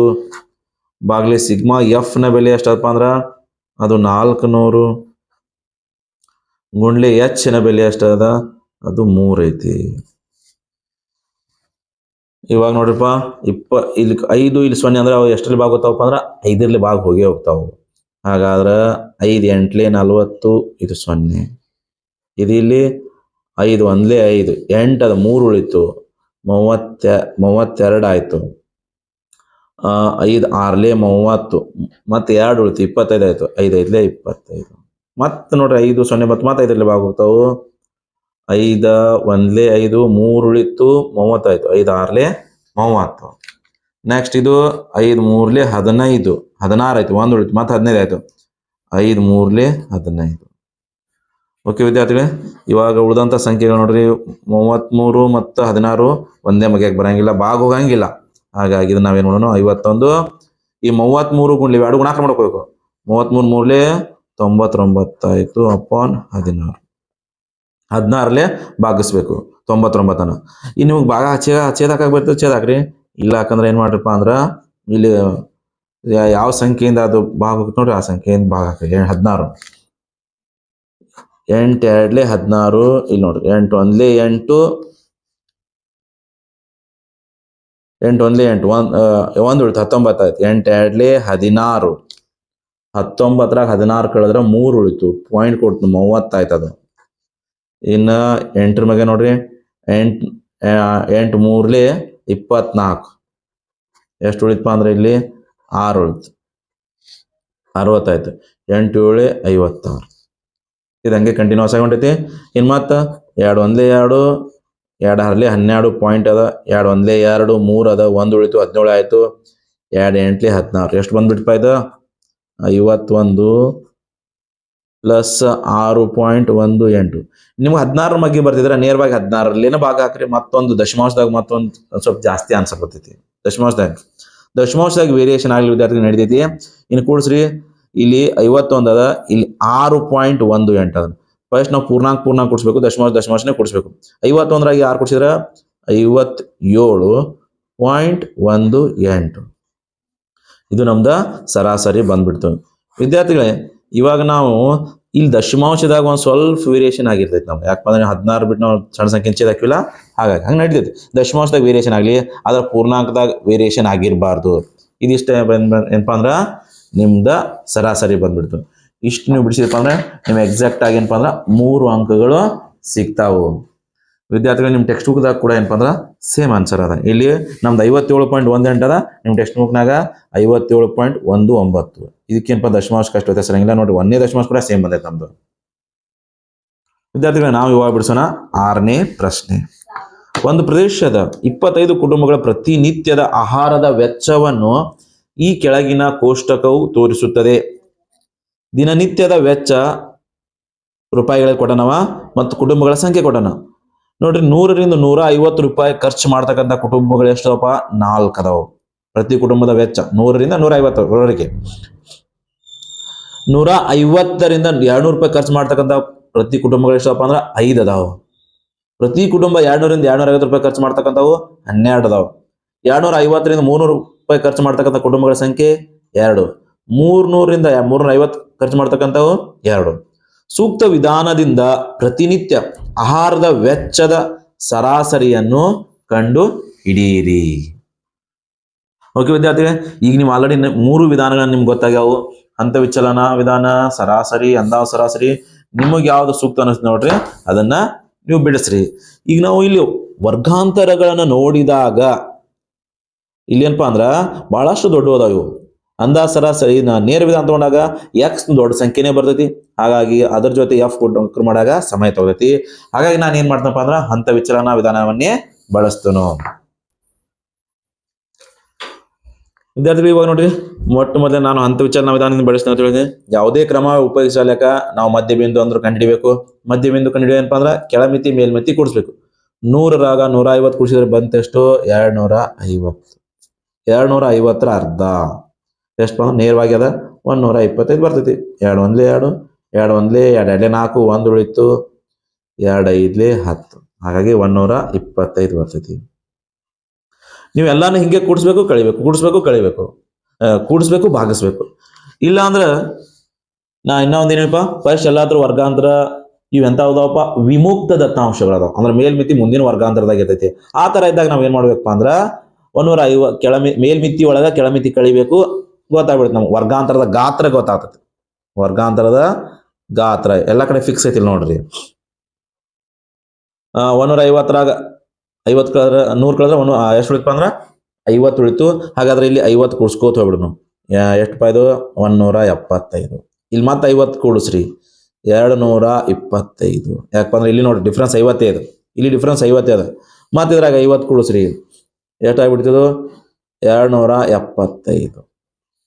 ಬಾಗ್ಲಿ ಸಿಗ್ಮಾ ಎಫ್ನ ಬೆಲೆ ಎಷ್ಟಪ್ಪ ಅಂದ್ರ, ಅದು ನಾಲ್ಕು ನೂರು ಗುಂಡ್ಲೆ ಎಚ್ನ ಬೆಲೆ ಎಷ್ಟದ ಅದು ಮೂರ್ ಐತಿ ಇವಾಗ ನೋಡ್ರಿಪ್ಪ, ಇಪ್ಪ, ಇಲ್ಲಿ ಐದು, ಇಲ್ಲಿ ಸೊನ್ನೆ ಅಂದ್ರೆ ಅವು ಎಷ್ಟರಲ್ಲಿ ಭಾಗ ಹೋಗ್ತಾವಪ್ಪ ಅಂದ್ರೆ, ಐದರಲ್ಲಿ ಭಾಗ ಹೋಗಿ ಹೋಗ್ತಾವು. ಹಾಗಾದ್ರೆ ಐದು ಎಂಟ್ಲೆ ನಲ್ವತ್ತು, ಇದು ಸೊನ್ನೆ. ಇದು ಇಲ್ಲಿ ಐದು ಒಂದ್ಲೆ ಐದು, ಎಂಟು ಅದು ಮೂರು ಉಳಿತು. ಮೂವತ್ತ, ಮೂವತ್ತೆರಡು ಆಯ್ತು. ಐದು, ಆರ್ಲೆ ಮೂವತ್ತು, ಮತ್ತೆ ಎರಡು ಉಳಿತು, ಇಪ್ಪತ್ತೈದು ಆಯಿತು. ಐದು ಐದಲೇ ಇಪ್ಪತ್ತೈದು. ಮತ್ತೆ ನೋಡ್ರಿ, ಐದು, ಸೊನ್ನೆ, ಮತ್ತು ಮತ್ತೆ ಐದರಲ್ಲಿ ಭಾಗೋಗ್ತಾವು ಐದು, ಒಂದ್ಲೆ ಐದು, ಮೂರು ಉಳಿತು, ಮೂವತ್ತಾಯಿತು. ಐದು, ಆರ್ಲೆ ಮೂವತ್ತು. ನೆಕ್ಸ್ಟ್ ಇದು, ಐದು, ಮೂರ್ಲೆ ಹದಿನೈದು. ಹದಿನಾರು ಆಯ್ತು, ಒಂದು ಉಳಿತು, ಮತ್ತು ಹದಿನೈದು ಆಯಿತು. ಐದು, ಮೂರ್ಲೆ ಹದಿನೈದು. ಓಕೆ ವಿದ್ಯಾರ್ಥಿಗಳೇ, ಇವಾಗ ಉಳಿದಂಥ ಸಂಖ್ಯೆಗಳು ನೋಡ್ರಿ ಮೂವತ್ತ್ಮೂರು ಮತ್ತು ಹದಿನಾರು ಒಂದೇ ಮಗ್ಯಾಕೆ ಬರಂಗಿಲ್ಲ, ಭಾಗ ಹೋಗಂಗಿಲ್ಲ. ಹಾಗಾಗಿ ಇದು ನಾವೇನು ಮಾಡೋಣ, ಐವತ್ತೊಂದು, ಈ ಮೂವತ್ತ್ಮೂರು ಗುಂಡ್ಲಿ ಎರಡು ಗುಣಾಕಾರ ಮಾಡ್ಕೋಬೇಕು. ಮೂವತ್ತ್ಮೂರು ಮೂರ್ಲೆ ತೊಂಬತ್ತೊಂಬತ್ತಾಯ್ತು ಅಪಾನ್ ಹದಿನಾರು. ಹದಿನಾರಲ್ಲೇ ಭಾಗಿಸ್ಬೇಕು, ತೊಂಬತ್ತೊಂಬತ್ತನ. ಇನ್ನು ನಿಮಗೆ ಭಾಗ ಹಚ್ಚೆ ಹಚ್ಚೇದಾಕ ಬರ್ತದೆ ಛೇದಾಕ್ರಿ. ಇಲ್ಲ ಯಾಕಂದ್ರೆ ಏನು ಮಾಡ್ರಪ್ಪ ಅಂದ್ರೆ, ಇಲ್ಲಿ ಯಾವ ಸಂಖ್ಯೆಯಿಂದ ಅದು ಭಾಗ ಹೋಗುತ್ತೆ ನೋಡ್ರಿ, ಆ ಸಂಖ್ಯೆಯಿಂದ ಭಾಗ ಹಾಕಿ ಹದಿನಾರು. ಎಂಟು ಎರಡ್ಲಿ ಹದಿನಾರು, ಇಲ್ಲಿ ನೋಡ್ರಿ, ಎಂಟು ಒಂದ್ಲಿ ಎಂಟು ಎಂಟು ಒಂದ್ಲಿ ಎಂಟು, ಒಂದ್ ಒಂದು ಉಳಿತು, ಹತ್ತೊಂಬತ್ತು ಆಯ್ತು, ಎಂಟು ಎರಡ್ಲೆ ಹದಿನಾರು. ಹತ್ತೊಂಬತ್ತರಾಗ ಹದಿನಾರು ಕಳೆದ್ರೆ ಮೂರು ಉಳಿತು ಪಾಯಿಂಟ್ ಕೊಡ್ತು ಮೂವತ್ತಾಯ್ತು ಅದು. ಇನ್ನು ಎಂಟ್ರ ಮ್ಯಾಗೆ ನೋಡ್ರಿ, ಎಂಟು ಎಂಟು ಮೂರ್ಲಿ ಇಪ್ಪತ್ನಾಲ್ಕು. ಎಷ್ಟು ಉಳಿತಪ್ಪ ಅಂದ್ರೆ ಇಲ್ಲಿ ಆರು ಉಳಿತು. ಅರವತ್ತಾಯ್ತು ಎಂಟು ಏಳು ಐವತ್ತಾರು. ಇದು ಹಂಗೆ ಕಂಟಿನ್ಯೂಸ್ ಆಗಿ ಹೊಂಟೈತಿ ಇನ್ನು ಮತ್ತೆ ಎರಡು ಒಂದೇ ಎರಡು ಎರಡು ಹರ್ಲಿ ಹನ್ನೆರಡು ಪಾಯಿಂಟ್ ಅದ, ಎರಡು ಒಂದ್ಲೆ ಎರಡು, ಮೂರು ಅದ, ಒಂದು ಉಳಿತು ಹದಿನೇಳು ಆಯಿತು. ಎರಡು ಎಂಟ್ಲಿ ಹದಿನಾರು. ಎಷ್ಟು ಬಂದ್ಬಿಟ್ಪ ಇದು? ಐವತ್ತೊಂದು ಪ್ಲಸ್ ಆರು ಪಾಯಿಂಟ್ ಒಂದು ಎಂಟು. ನಿಮ್ಗೆ ಹದಿನಾರು ಮಗ್ಗಿ ಬರ್ತಿದ್ರೆ ನೇರವಾಗಿ ಹದಿನಾರಲ್ಲಿನ ಭಾಗ ಹಾಕ್ರಿ. ಮತ್ತೊಂದು ದಶಮಾಂಶದಾಗ ಮತ್ತೊಂದು ಸ್ವಲ್ಪ ಜಾಸ್ತಿ ಆನ್ಸರ್ ಬರ್ತೈತಿ. ದಶಮಾಂಶದಾಗ. ದಶಮಾಂಶದಾಗ ವೇರಿಯೇಷನ್ ಆಗಲಿ ವಿದ್ಯಾರ್ಥಿ ನಡೀತೈತಿ. ಇನ್ನು ಕೂಡಿಸ್ರಿ. ಇಲ್ಲಿ ಐವತ್ತೊಂದು ಅದ ಇಲ್ಲಿ ಆರು ಪಾಯಿಂಟ್ ಒಂದು ಎಂಟು ಅದ ಫಸ್ಟ್ ನಾವು ಪೂರ್ಣಾಂಕ ಪೂರ್ಣಾಂಕ ಕೊಡಿಸ್ಬೇಕು, ದಶಮಾಶ ದಶಮಾಂಶನೇ ಕೊಡಿಸ್ಬೇಕು. ಐವತ್ತೊಂದರಾಗಿ ಯಾರು ಕೊಡಿಸಿದ್ರ? ಐವತ್ತೇಳು ಪಾಯಿಂಟ್ ಒಂದು ಎಂಟು. ಇದು ನಮ್ದ ಸರಾಸರಿ ಬಂದ್ಬಿಡ್ತು. ವಿದ್ಯಾರ್ಥಿಗಳೇ, ಇವಾಗ ನಾವು ಇಲ್ಲಿ ದಶಮಾಂಶದಾಗ ಒಂದು ಸ್ವಲ್ಪ ವೇರಿಯೇಷನ್ ಆಗಿರ್ತೈತಿ ನಾವು ಯಾಕಪ್ಪ ಅಂದ್ರೆ ಹದಿನಾರು ಬಿಟ್ಟು ನಾವು ಸಣ್ಣ ಸಂಖ್ಯೆ ಛೇದ ಹಾಕಿಲ್ಲ ಹಾಗಾಗಿ ಹಂಗೆ ನಡೀತೈತಿ. ದಶಮಾಂಶದಾಗ ವೇರಿಯೇಷನ್ ಆಗಲಿ, ಅದರ ಪೂರ್ಣಾಂಕದಾಗ ವೇರಿಯೇಷನ್ ಆಗಿರಬಾರ್ದು. ಇದಿಷ್ಟ ಏನಪ್ಪ ಅಂದ್ರೆ ನಿಮ್ದ ಸರಾಸರಿ ಬಂದ್ಬಿಡ್ತು. ಇಷ್ಟು ನೀವು ಬಿಡಿಸಿದಪ್ಪ ಅಂದ್ರೆ ನಿಮ್ಗೆ ಎಕ್ಸಾಕ್ಟ್ ಆಗಿ ಏನಪ್ಪ ಅಂದ್ರೆ ಮೂರು ಅಂಕಗಳು ಸಿಗ್ತಾವು. ವಿದ್ಯಾರ್ಥಿಗಳು ನಿಮ್ಮ ಟೆಕ್ಸ್ಟ್ ಬುಕ್ದಾಗ ಕೂಡ ಏನಪ್ಪ ಅಂದ್ರೆ ಸೇಮ್ ಆನ್ಸರ್ ಅದ. ಇಲ್ಲಿ ನಮ್ದು ಐವತ್ತೇಳು ಪಾಯಿಂಟ್ ಒಂದು ಎಂಟು ಅದ ನಿಮ್ಮ ಟೆಕ್ಸ್ಟ್ ಬುಕ್ನಾಗ ಐವತ್ತೇಳು ಪಾಯಿಂಟ್ ಒಂದು ಒಂಬತ್ತು. ಇದಕ್ಕೇನಪ್ಪ ದಶಮಾಂಶ ಕಷ್ಟ ವ್ಯತ್ಯಾಸ ಇಲ್ಲ ನೋಡಿ ಒಂದೇ ದಶಮಾಂಶ ಕೂಡ ಸೇಮ್ ಬಂದೈತೆ ನಮ್ದು. ವಿದ್ಯಾರ್ಥಿಗಳು, ನಾವು ಇವಾಗ ಬಿಡಿಸೋಣ ಆರನೇ ಪ್ರಶ್ನೆ. ಒಂದು ಪ್ರದೇಶದ ಇಪ್ಪತ್ತೈದು ಕುಟುಂಬಗಳ ಪ್ರತಿನಿತ್ಯದ ಆಹಾರದ ವೆಚ್ಚವನ್ನು ಈ ಕೆಳಗಿನ ಕೋಷ್ಟಕವು ತೋರಿಸುತ್ತದೆ. ದಿನನಿತ್ಯದ ವೆಚ್ಚ ರೂಪಾಯಿಗಳಲ್ಲಿ ಕೊಡನವ ಮತ್ತು ಕುಟುಂಬಗಳ ಸಂಖ್ಯೆ ಕೊಡನ ನೋಡ್ರಿ, ನೂರರಿಂದ ನೂರ ಐವತ್ತು ರೂಪಾಯಿ ಖರ್ಚು ಮಾಡ್ತಕ್ಕಂಥ ಕುಟುಂಬಗಳು ಎಷ್ಟಪ್ಪ ನಾಲ್ಕು ಅದಾವು ಪ್ರತಿ ಕುಟುಂಬದ ವೆಚ್ಚ ನೂರರಿಂದ ನೂರ ಐವತ್ತರವರೆಗೆ ನೂರ ಐವತ್ತರಿಂದ ಎರಡ್ನೂರು ರೂಪಾಯಿ ಖರ್ಚು ಮಾಡ್ತಕ್ಕಂಥ ಪ್ರತಿ ಕುಟುಂಬಗಳು ಎಷ್ಟಪ್ಪ ಅಂದ್ರೆ ಐದು ಅದಾವು ಪ್ರತಿ ಕುಟುಂಬ ಎರಡ್ನೂರಿಂದ ಎರಡ್ನೂರ ಐವತ್ತು ರೂಪಾಯಿ ಖರ್ಚು ಮಾಡ್ತಕ್ಕಂಥವು ಹನ್ನೆರಡು ಅದಾವು ಎರಡ್ನೂರ ಐವತ್ತರಿಂದ ಮೂರ್ನೂರು ರೂಪಾಯಿ ಖರ್ಚು ಮಾಡ್ತಕ್ಕಂಥ ಕುಟುಂಬಗಳ ಸಂಖ್ಯೆ ಎರಡು. ಮೂರ್ನೂರಿಂದ ಮೂರ್ನೂರ ಐವತ್ತು ಖರ್ಚು ಮಾಡ್ತಕ್ಕಂಥವು ಎರಡು. ಸೂಕ್ತ ವಿಧಾನದಿಂದ ಪ್ರತಿನಿತ್ಯ ಆಹಾರದ ವೆಚ್ಚದ ಸರಾಸರಿಯನ್ನು ಕಂಡು ಹಿಡಿಯಿರಿ. ಓಕೆ ವಿದ್ಯಾರ್ಥಿಗಳೇ, ಈಗ ನೀವು ಆಲ್ರೆಡಿ ಮೂರು ವಿಧಾನಗಳನ್ನು ನಿಮ್ಗೆ ಗೊತ್ತಾಗ್ಯಾವು. ಹಂತ ವಿಚಲನ ವಿಧಾನ, ಸರಾಸರಿ, ಅಂದಾಜು ಸರಾಸರಿ, ನಿಮಗೆ ಯಾವ್ದು ಸೂಕ್ತ ಅನಿಸ್ತು ನೋಡ್ರಿ, ಅದನ್ನ ನೀವು ಬಿಡಿಸ್ರಿ. ಈಗ ನಾವು ಇಲ್ಲಿ ವರ್ಗಾಂತರಗಳನ್ನು ನೋಡಿದಾಗ ಇಲ್ಲಿ ಅಂದ್ರೆ ಅಂದ್ರ ಬಹಳಷ್ಟು ದೊಡ್ಡ ಅದಾವ ಇವು. ಅಂದ ಸರಾಸರಿ ನೇರ ವಿಧಾನ ತಗೊಂಡಾಗ ಎಕ್ಸ್ ದೊಡ್ಡ ಸಂಖ್ಯೆನೇ ಬರ್ತೈತಿ. ಹಾಗಾಗಿ ಅದ್ರ ಜೊತೆ ಎಫ್ ಅಂಕರ್ ಮಾಡಾಗ ಸಮಯ ತಗೋತೈತಿ. ಹಾಗಾಗಿ ನಾನು ಏನ್ ಮಾಡ್ತೇನಪ್ಪ ಅಂದ್ರೆ ಹಂತ ವಿಚಲನ ವಿಧಾನವನ್ನೇ ಬಳಸ್ತೇನು. ವಿದ್ಯಾರ್ಥಿಗಳು, ಇವಾಗ ನೋಡ್ರಿ, ಮೊಟ್ಟ ಮೊದಲೇ ನಾನು ಹಂತ ವಿಚಾರಣ ವಿಧಾನದಿಂದ ಬಳಸ್ತೇನೆ ಅಂತ ಹೇಳಿದೆ ಯಾವುದೇ ಕ್ರಮ ಉಪಯೋಗಿಸಲೇಕ ನಾವು ಮಧ್ಯ ಬಿಂದು ಅಂದ್ರೆ ಕಂಡುಹಿಡಿಬೇಕು. ಮಧ್ಯ ಬಿಂದು ಕಂಡುಹಿಡಿಯ ಏನಪ್ಪ ಅಂದ್ರೆ ಕೆಳಮಿತಿ, ಮೇಲ್ಮಿತಿ ಕೂಡಿಸ್ಬೇಕು. ನೂರರಾಗ ನೂರ ಐವತ್ತು ಕೂಡಿಸಿದ್ರೆ ಬಂತೆಷ್ಟು ಎರಡು ನೂರ ಐವತ್ತು. ಎರಡು ನೂರ ಐವತ್ತರ ಅರ್ಧ. ಎಷ್ಟು ಬಂದ್ರೆ ನೇರವಾಗಿ ಅದ? ಒಂದು ನೂರ ಇಪ್ಪತ್ತೈದು ಬರ್ತೈತಿ. ಎರಡು ಒಂದ್ಲೆ ಎರಡು ಎರಡು ಒಂದ್ಲೆ ಎರಡು ಎರಡೇ ನಾಲ್ಕು, ಒಂದು ಉಳಿತು ಎರಡು ಐದ್ಲೆ ಹತ್ತು. ಹಾಗಾಗಿ ಒಂದೂರ ಇಪ್ಪತ್ತೈದು ಬರ್ತೈತಿ. ನೀವು ಎಲ್ಲಾನು ಹಿಂಗೆ ಕೂಡಿಸ್ಬೇಕು, ಕಳಿಬೇಕು. ಕೂಡಿಸ್ಬೇಕು ಕಳಿಬೇಕು. ಕೂಡಿಸ್ಬೇಕು, ಭಾಗಿಸ್ಬೇಕು. ಇಲ್ಲ ಅಂದ್ರೆ, ನಾ ಇನ್ನೊಂದು ಏನಪ್ಪ ಫಸ್ಟ್ ಎಲ್ಲಾದ್ರೂ ವರ್ಗಾಂತರ, ಇವ್ ಎಂತಾವ್ದವಪ್ಪ ವಿಮುಕ್ತ ದತ್ತಾಂಶಗಳದಾವ ಅಂದ್ರೆ ಮೇಲ್ಮಿತಿ ಮುಂದಿನ ವರ್ಗಾಂತರದಾಗ ಇರ್ತೈತಿ. ಆ ಥರ ಇದ್ದಾಗ ನಾವ್ ಏನ್ ಮಾಡ್ಬೇಕಪ್ಪ ಅಂದ್ರ ಒಂದೂರ ಐವ ಕೆಳಮಿ ಮೇಲ್ಮಿತಿ ಒಳಗ ಕೆಳಮಿತಿ ಕಳಿಬೇಕು. ಗೊತ್ತಾಗ್ಬಿಡುತ್ತೆ ನಮ್ಗೆ. ವರ್ಗಾಂತರದ ಗಾತ್ರ ಗೊತ್ತಾಗ್ತದೆ. ವರ್ಗಾಂತರದ ಗಾತ್ರ ಎಲ್ಲ ಕಡೆ ಫಿಕ್ಸ್ ಐತಿಲ್ ನೋಡ್ರಿ. ಒಂದೂರ ಐವತ್ತರಾಗ ಐವತ್ತು ಕಳೆದ್ರೆ ನೂರು ಕಳೆದ್ರೆ ಒಂದು ಎಷ್ಟು ಉಳಿತಪ್ಪ ಅಂದ್ರೆ? ಐವತ್ತು ಉಳಿತು. ಹಾಗಾದ್ರೆ ಇಲ್ಲಿ ಐವತ್ತು ಕೂಡ್ಸ್ಕೋತ ಹೋಗ್ಬಿಡು ಎಷ್ಟು ಪಾಯ್ದು ಒಂದೂರ ಎಪ್ಪತ್ತೈದು. ಇಲ್ಲಿ ಮತ್ತೆ ಐವತ್ತು ಕೂಡಿಸ್ರಿ. ಎರಡು ನೂರ ಇಪ್ಪತ್ತೈದು. ಯಾಕಪ್ಪ ಅಂದ್ರೆ ಇಲ್ಲಿ ನೋಡಿ ಡಿಫ್ರೆನ್ಸ್ ಐವತ್ತೈದು ಇಲ್ಲಿ ಡಿಫ್ರೆನ್ಸ್ ಐವತ್ತೈದು ಮತ್ತೆ ಇದ್ರಾಗ ಐವತ್ತು ಕೂಡಿಸ್ರಿ. ಎಷ್ಟಾಗ್ಬಿಡ್ತದು ಎರಡು ನೂರ ಎಪ್ಪತ್ತೈದು.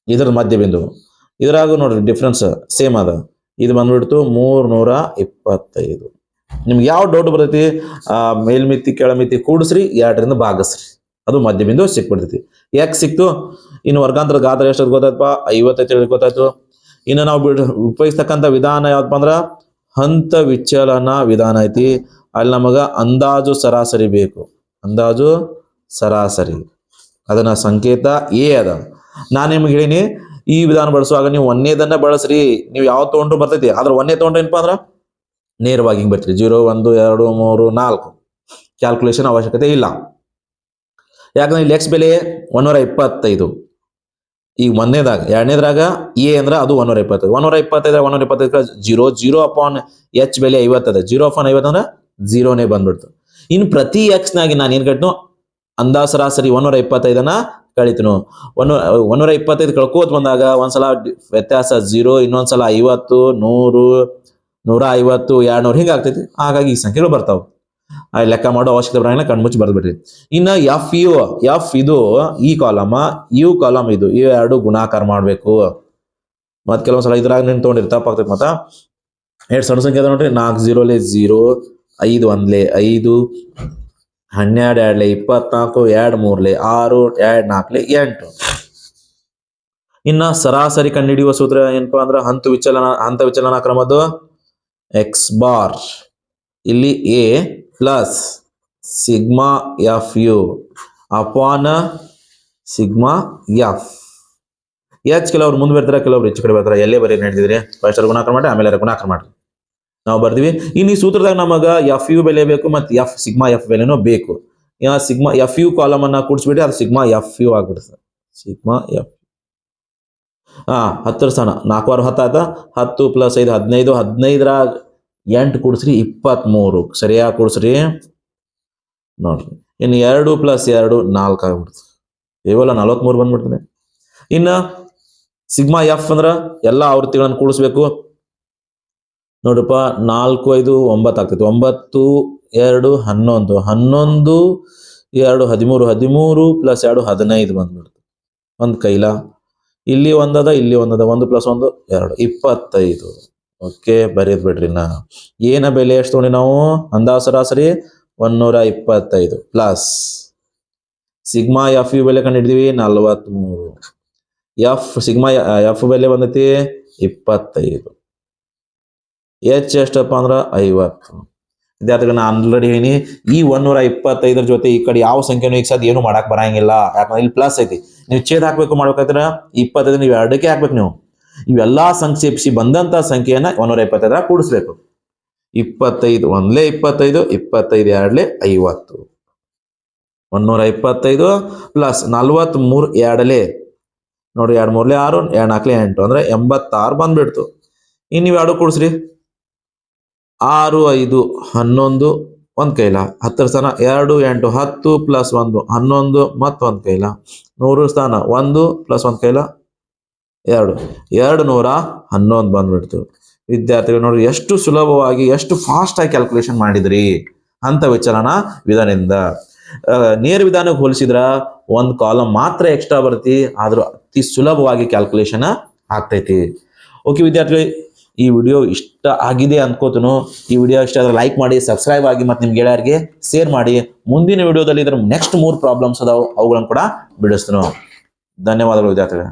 ಇದ್ರ ಮಧ್ಯ ಬಿಂದು. ಇದ್ರಾಗೂ ನೋಡ್ರಿ ಡಿಫ್ರೆನ್ಸ್ ಸೇಮ್ ಅದ. ಇದು ಬಂದ್ಬಿಡ್ತು ಮೂರು ನೂರ ಇಪ್ಪತ್ತೈದು. ನಿಮ್ಗೆ ಯಾವ ಡೌಟ್ ಬರ್ತೈತಿ? ಆ, ಮೇಲ್ಮಿತಿ, ಕೆಳಮಿತಿ ಕೂಡಿಸ್ರಿ, ಎರಡರಿಂದ ಭಾಗಿಸ್ರಿ. ಅದು ಮಧ್ಯ ಬಿಂದು ಸಿಕ್ಬಿಡ್ತೈತಿ. ಯಾಕೆ ಸಿಕ್ತು? ಇನ್ನು ವರ್ಗಾಂತರ ಗಾತ್ರ ಎಷ್ಟು ಗೊತ್ತಾಯ್ತಪ್ಪ? ಐವತ್ತೈದು ಗೊತ್ತಾಯ್ತು. ಇನ್ನು ನಾವು ಬಿಡ್, ಉಪಯೋಗಿಸ್ತಕ್ಕಂಥ ವಿಧಾನ ಯಾವ್ದಪ್ಪ ಅಂದ್ರೆ ಹಂತ ವಿಚಲನ ವಿಧಾನ ಐತಿ. ಅಲ್ಲಿ ನಮಗೆ ಅಂದಾಜು ಸರಾಸರಿ ಬೇಕು. ಅಂದಾಜು ಸರಾಸರಿ. ಅದನ್ನ ಸಂಕೇತ ಎ ಅದ. ನಾನು ನಿಮ್ಗೆ ಹೇಳಿನಿ, ಈ ವಿಧಾನ ಬಳಸುವಾಗ ನೀವು ಒಂದೇದನ್ನ ಬಳಸ್ರಿ, ನೀವು ಯಾವ ತಗೊಂಡ್ರು ಬರ್ತೈತಿ. ಆದ್ರೆ ಒಂದೇ ತಗೊಂಡ್ರೆ ಏನಪ್ಪ ಅಂದ್ರ ನೇರವಾಗಿ ಹಿಂಗೆ ಬರ್ತೀರಿ. ಜೀರೋ, ಒಂದು, ಎರಡು, ಮೂರು, ನಾಲ್ಕು. ಕ್ಯಾಲ್ಕುಲೇಷನ್ ಅವಶ್ಯಕತೆ ಇಲ್ಲ. ಯಾಕಂದ್ರೆ ಇಲ್ಲಿ ಎಕ್ಸ್ ಬೆಲೆ ಒಂದೂರ ಇಪ್ಪತ್ತೈದು. ಈಗ ಒಂದನೇದಾಗ ಎರಡನೇದ್ರಾಗ ಎ ಅಂದ್ರೆ ಅದು ಒಂದೂರ ಇಪ್ಪತ್ತೈದು. ಒಂದೂರ ಇಪ್ಪತ್ತೈದು ಒಂದೂರ ಇಪ್ಪತ್ತೈದು ಜೀರೋ ಜೀರೋ ಅಪಾನ್ ಎಚ್ ಬೆಲೆ ಐವತ್ತದ. ಜೀರೋ ಅಪಾನ್ ಐವತ್ತಂದ್ರೆ ಜೀರೋನೇ ಬಂದ್ಬಿಡ್ತು. ಇನ್ನು ಪ್ರತಿ ಎಕ್ಸ್ ನಾಗಿ ನಾನು ಏನ್ ಕಟ್ನು ಅಂದಾಜು ಸರಾಸರಿ ಒಂದೂರ ಇಪ್ಪತ್ತೈದನ್ನ ಕಳಿತನು. ಒಂದು ಒಂದೂರ ಇಪ್ಪತ್ತೈದು ಕಳ್ಕೋತ್ ಬಂದಾಗ ಒಂದ್ಸಲ ವ್ಯತ್ಯಾಸ ಜೀರೋ, ಇನ್ನೊಂದ್ಸಲ ಐವತ್ತು, ನೂರು ನೂರ ಐವತ್ತು ಎರಡು ನೂರು ಹಿಂಗೆ ಆಗ್ತೈತಿ. ಹಾಗಾಗಿ ಈ ಸಂಖ್ಯೆಗಳು ಬರ್ತಾವೆ. ಆ ಲೆಕ್ಕ ಮಾಡೋ ಅವಶ್ಯಕತೆ ಬರಂಗಿಲ್ಲ, ಕಣ್ಮುಚ್ಚಿ ಬರ್ದ್ಬಿಡ್ರಿ. ಇನ್ನ ಎಫ್ ಯು ಎಫ್ ಇದು ಈ ಕಾಲಮ ಯು ಕಾಲಮ್ ಇದು. ಇವು ಎರಡು ಗುಣಾಕಾರ ಮಾಡಬೇಕು. ಮತ್ತೆ ಕೆಲವೊಂದ್ಸಲ ಇದ್ರಾಗ ನಿನ್ ತೊಗೊಂಡಿರ್ ತಪ್ಪಾಗ್ತೈತಿ ಮತ್ತ. ಎರಡು ಸಣ್ಣ ಸಂಖ್ಯೆ ಅದ ನೋಡ್ರಿ. ನಾಲ್ಕು, ಜೀರೋಲೆ, ಜೀರೋ, ಐದು ಒಂದ್ಲೆ, ಐದು ಹನ್ನೆರಡು ಎರಡ್ಲೆ ಇಪ್ಪತ್ನಾಲ್ಕು ಎರಡು ಮೂರ್ಲೆ ಆರು ಎರಡು ನಾಲ್ಕಲೆ ಎಂಟು. ಇನ್ನ ಸರಾಸರಿ ಕಂಡುಹಿಡಿಯುವ ಸೂತ್ರ ಏನಪ್ಪಾ ಅಂದ್ರೆ ಹಂತ ವಿಚಲನ ಹಂತ ವಿಚಲನ ಕ್ರಮದ್ದು ಎಕ್ಸ್ ಬಾರ್ ಇಲ್ಲಿ A plus sigma F U ಅಪಾನ ಸಿಗ್ಮಾ ಎಫ್ ಎಚ್ ಕೆಲವ್ರು ಮುಂದೆ ಬರ್ತಾರೆ, ಕೆಲವ್ರು ಹೆಚ್ಚು ಕಡೆ ಬರ್ತಾರೆ. ಎಲ್ಲೇ ಬರೀ ನಡೆದಿದ್ರೆ. ಫಸ್ಟ್ ಗುಣಾಕಾರ ಮಾಡಿ, ಆಮೇಲೆ ಗುಣಾಕಾರ ಮಾಡ್ರಿ. ನಾವು ಬರ್ತೀವಿ. ಇನ್ನು ಈ ಸೂತ್ರದಾಗ ನಮಗ ಎಫ್ ಯು ಬೆಲೆ ಬೇಕು ಮತ್ತು ಎಫ್ ಸಿಗ್ಮಾ ಎಫ್ ಬೆಲೆನೂ ಬೇಕು. ಯಾ ಸಿಗ್ಮಾ ಎಫ್ ಯು ಕಾಲಮ್ ಅನ್ನ ಕೂಡಿಸ್ಬಿಟ್ಟು ಅದು ಸಿಗ್ಮಾ ಎಫ್ ಯು ಆಗ್ಬಿಡ್ತದೆ ಸಿಗ್ಮಾ ಎಫ್ ಹಾ ಹತ್ತರ ಸ್ಥಾನ. ನಾಲ್ಕು ಆರು ಹತ್ತು ಆಯ್ತಾ? ಹತ್ತು ಪ್ಲಸ್ ಐದು, ಹದಿನೈದು. ಹದಿನೈದರಾಗ ಎಂಟು ಕೂಡಿಸ್ರಿ, ಇಪ್ಪತ್ತ್ಮೂರು. ಸರಿಯಾಗಿ ಕೂಡಿಸ್ರಿ. ನೋಡ್ರಿ. ಇನ್ನು ಎರಡು ಪ್ಲಸ್ ಎರಡು, ನಾಲ್ಕು ಆಗ್ಬಿಡ್ತದೆ ಕೇವಲ ನಲ್ವತ್ಮೂರು ಬಂದ್ಬಿಡ್ತೀನಿ ಇನ್ನು ಸಿಗ್ಮಾ ಎಫ್ ಅಂದ್ರೆ ಎಲ್ಲ ಆವೃತ್ತಿಗಳನ್ನು ಕೂಡಿಸ್ಬೇಕು. ನೋಡ್ರಪ್ಪ, ನಾಲ್ಕು, ಐದು, ಒಂಬತ್ತು ಆಗ್ತೈತಿ. ಒಂಬತ್ತು, ಎರಡು, ಹನ್ನೊಂದು. ಹನ್ನೊಂದು, ಎರಡು, ಹದಿಮೂರು. ಹದಿಮೂರು ಪ್ಲಸ್ ಎರಡು, ಹದಿನೈದು ಬಂದ್ಬಿಡ್ತು. ಒಂದು ಕೈಲ. ಇಲ್ಲಿ ಒಂದದ ಇಲ್ಲಿ ಒಂದದ. ಒಂದು ಪ್ಲಸ್ ಒಂದು, ಎರಡು. ಇಪ್ಪತ್ತೈದು. ಓಕೆ, ಬರೀದ್ ಬಿಡ್ರಿ ನಾ ಏನ ಬೆಲೆ ಎಷ್ಟು ತೊಗೊಂಡಿ ನಾವು? ಅಂದಾಜು ಸರಾಸರಿ ಒಂದೂರ ಇಪ್ಪತ್ತೈದು ಪ್ಲಸ್. ಸಿಗ್ಮಾ ಎಫ್ ಯು ಬೆಲೆ ಕಂಡಿಡ್ತೀವಿ ನಲ್ವತ್ಮೂರು. ಎಫ್, ಸಿಗ್ಮಾ ಎಫ್ ಬೆಲೆ ಬಂದೈತಿ ಇಪ್ಪತ್ತೈದು. ಎಚ್ ಎಷ್ಟಪ್ಪ ಅಂದ್ರೆ? ಐವತ್ತು. ವಿದ್ಯಾರ್ಥಿಗಳು ನಾನು ಆಲ್ರೆಡಿ ಹೇಳಿ ಈ ಒಂದೂರ ಇಪ್ಪತ್ತೈದರ ಜೊತೆ ಈ ಕಡೆ ಯಾವ ಸಂಖ್ಯೆನೂ ಈಗ ಸದ್ ಏನು ಮಾಡಕ್ ಬರಂಗಿಲ್ಲ. ಯಾಕಂದ್ರೆ ಇಲ್ಲಿ ಪ್ಲಸ್ ಐತಿ. ನೀವು ಛೇದ ಹಾಕ್ಬೇಕು ಮಾಡ್ಬೇಕಾದ್ರೆ ಇಪ್ಪತ್ತೈದು ನೀವು ಎರಡಕ್ಕೆ ಹಾಕ್ಬೇಕು ನೀವು. ಇವೆಲ್ಲಾ ಸಂಕ್ಷೇಪಿಸಿ ಬಂದಂತ ಸಂಖ್ಯೆಯನ್ನ ಒಂದೂರ ಇಪ್ಪತ್ತೈದರ ಕೂಡಿಸ್ಬೇಕು. ಇಪ್ಪತ್ತೈದು ಒಂದ್ಲೇ ಇಪ್ಪತ್ತೈದು ಇಪ್ಪತ್ತೈದು ಎರಡ್ಲೆ ಐವತ್ತು. ಒಂದೂರ ಇಪ್ಪತ್ತೈದು ಪ್ಲಸ್ ನಲ್ವತ್ತ್ ಮೂರು ಎರಡಲೆ. ನೋಡಿ ಎರಡು ಮೂರ್ಲೆ ಆರು, ಎರಡು ನಾಲ್ಕಲೆ ಎಂಟು, ಅಂದ್ರೆ ಎಂಬತ್ತಾರು ಬಂದ್ಬಿಡ್ತು. ಇನ್ನು ನೀವು ಎರಡು ಕೂಡಿಸ್ರಿ? ಆರು, ಐದು, ಹನ್ನೊಂದು, ಒಂದು ಕೈಲ. ಹತ್ತರ ಸ್ಥಾನ, ಎರಡು, ಎಂಟು, ಹತ್ತು ಪ್ಲಸ್ ಒಂದು, ಹನ್ನೊಂದು, ಮತ್ತೊಂದು ಕೈಲ. ನೂರು ಸ್ಥಾನ, ಒಂದು ಪ್ಲಸ್ ಒಂದು ಕೈಲ, ಎರಡು. ಎರಡು ನೂರ ಹನ್ನೊಂದು ಬಂದ್ಬಿಡ್ತು. ವಿದ್ಯಾರ್ಥಿಗಳು ನೋಡ್ರಿ, ಎಷ್ಟು ಸುಲಭವಾಗಿ, ಎಷ್ಟು ಫಾಸ್ಟ್ ಆಗಿ ಕ್ಯಾಲ್ಕುಲೇಷನ್ ಮಾಡಿದ್ರಿ ಅಂತ ವಿಚಾರನ ವಿಧಾನದಿಂದ. ನೇರ ವಿಧಾನಕ್ಕೆ ಹೋಲಿಸಿದ್ರ ಒಂದು ಕಾಲಮ್ ಮಾತ್ರ ಎಕ್ಸ್ಟ್ರಾ ಬರ್ತಿ, ಆದ್ರೂ ಅತಿ ಸುಲಭವಾಗಿ ಕ್ಯಾಲ್ಕುಲೇಷನ್ ಆಗ್ತೈತಿ. ಓಕೆ ವಿದ್ಯಾರ್ಥಿಗಳು ಈ ವಿಡಿಯೋ ಇಷ್ಟ ಆಗಿದೆ ಅನ್ಕೋತನು. ಈ ವಿಡಿಯೋ ಇಷ್ಟ ಆದರೆ ಲೈಕ್ ಮಾಡಿ ಸಬ್ಸ್ಕ್ರೈಬ್ ಆಗಿ ಮತ್ತು ನಿಮ್ಮ ಗೆಳೆಯರಿಗೆ ಶೇರ್ ಮಾಡಿ. ಮುಂದಿನ ವಿಡಿಯೋದಲ್ಲಿ ಇದ್ರ ನೆಕ್ಸ್ಟ್ ಮೂರು ಪ್ರಾಬ್ಲಮ್ಸ್ ಅದಾವೆ ಅವುಗಳನ್ನು ಕೂಡ ಬಿಡಿಸ್ತನು. ಧನ್ಯವಾದಗಳು ವಿದ್ಯಾರ್ಥಿಗಳೇ.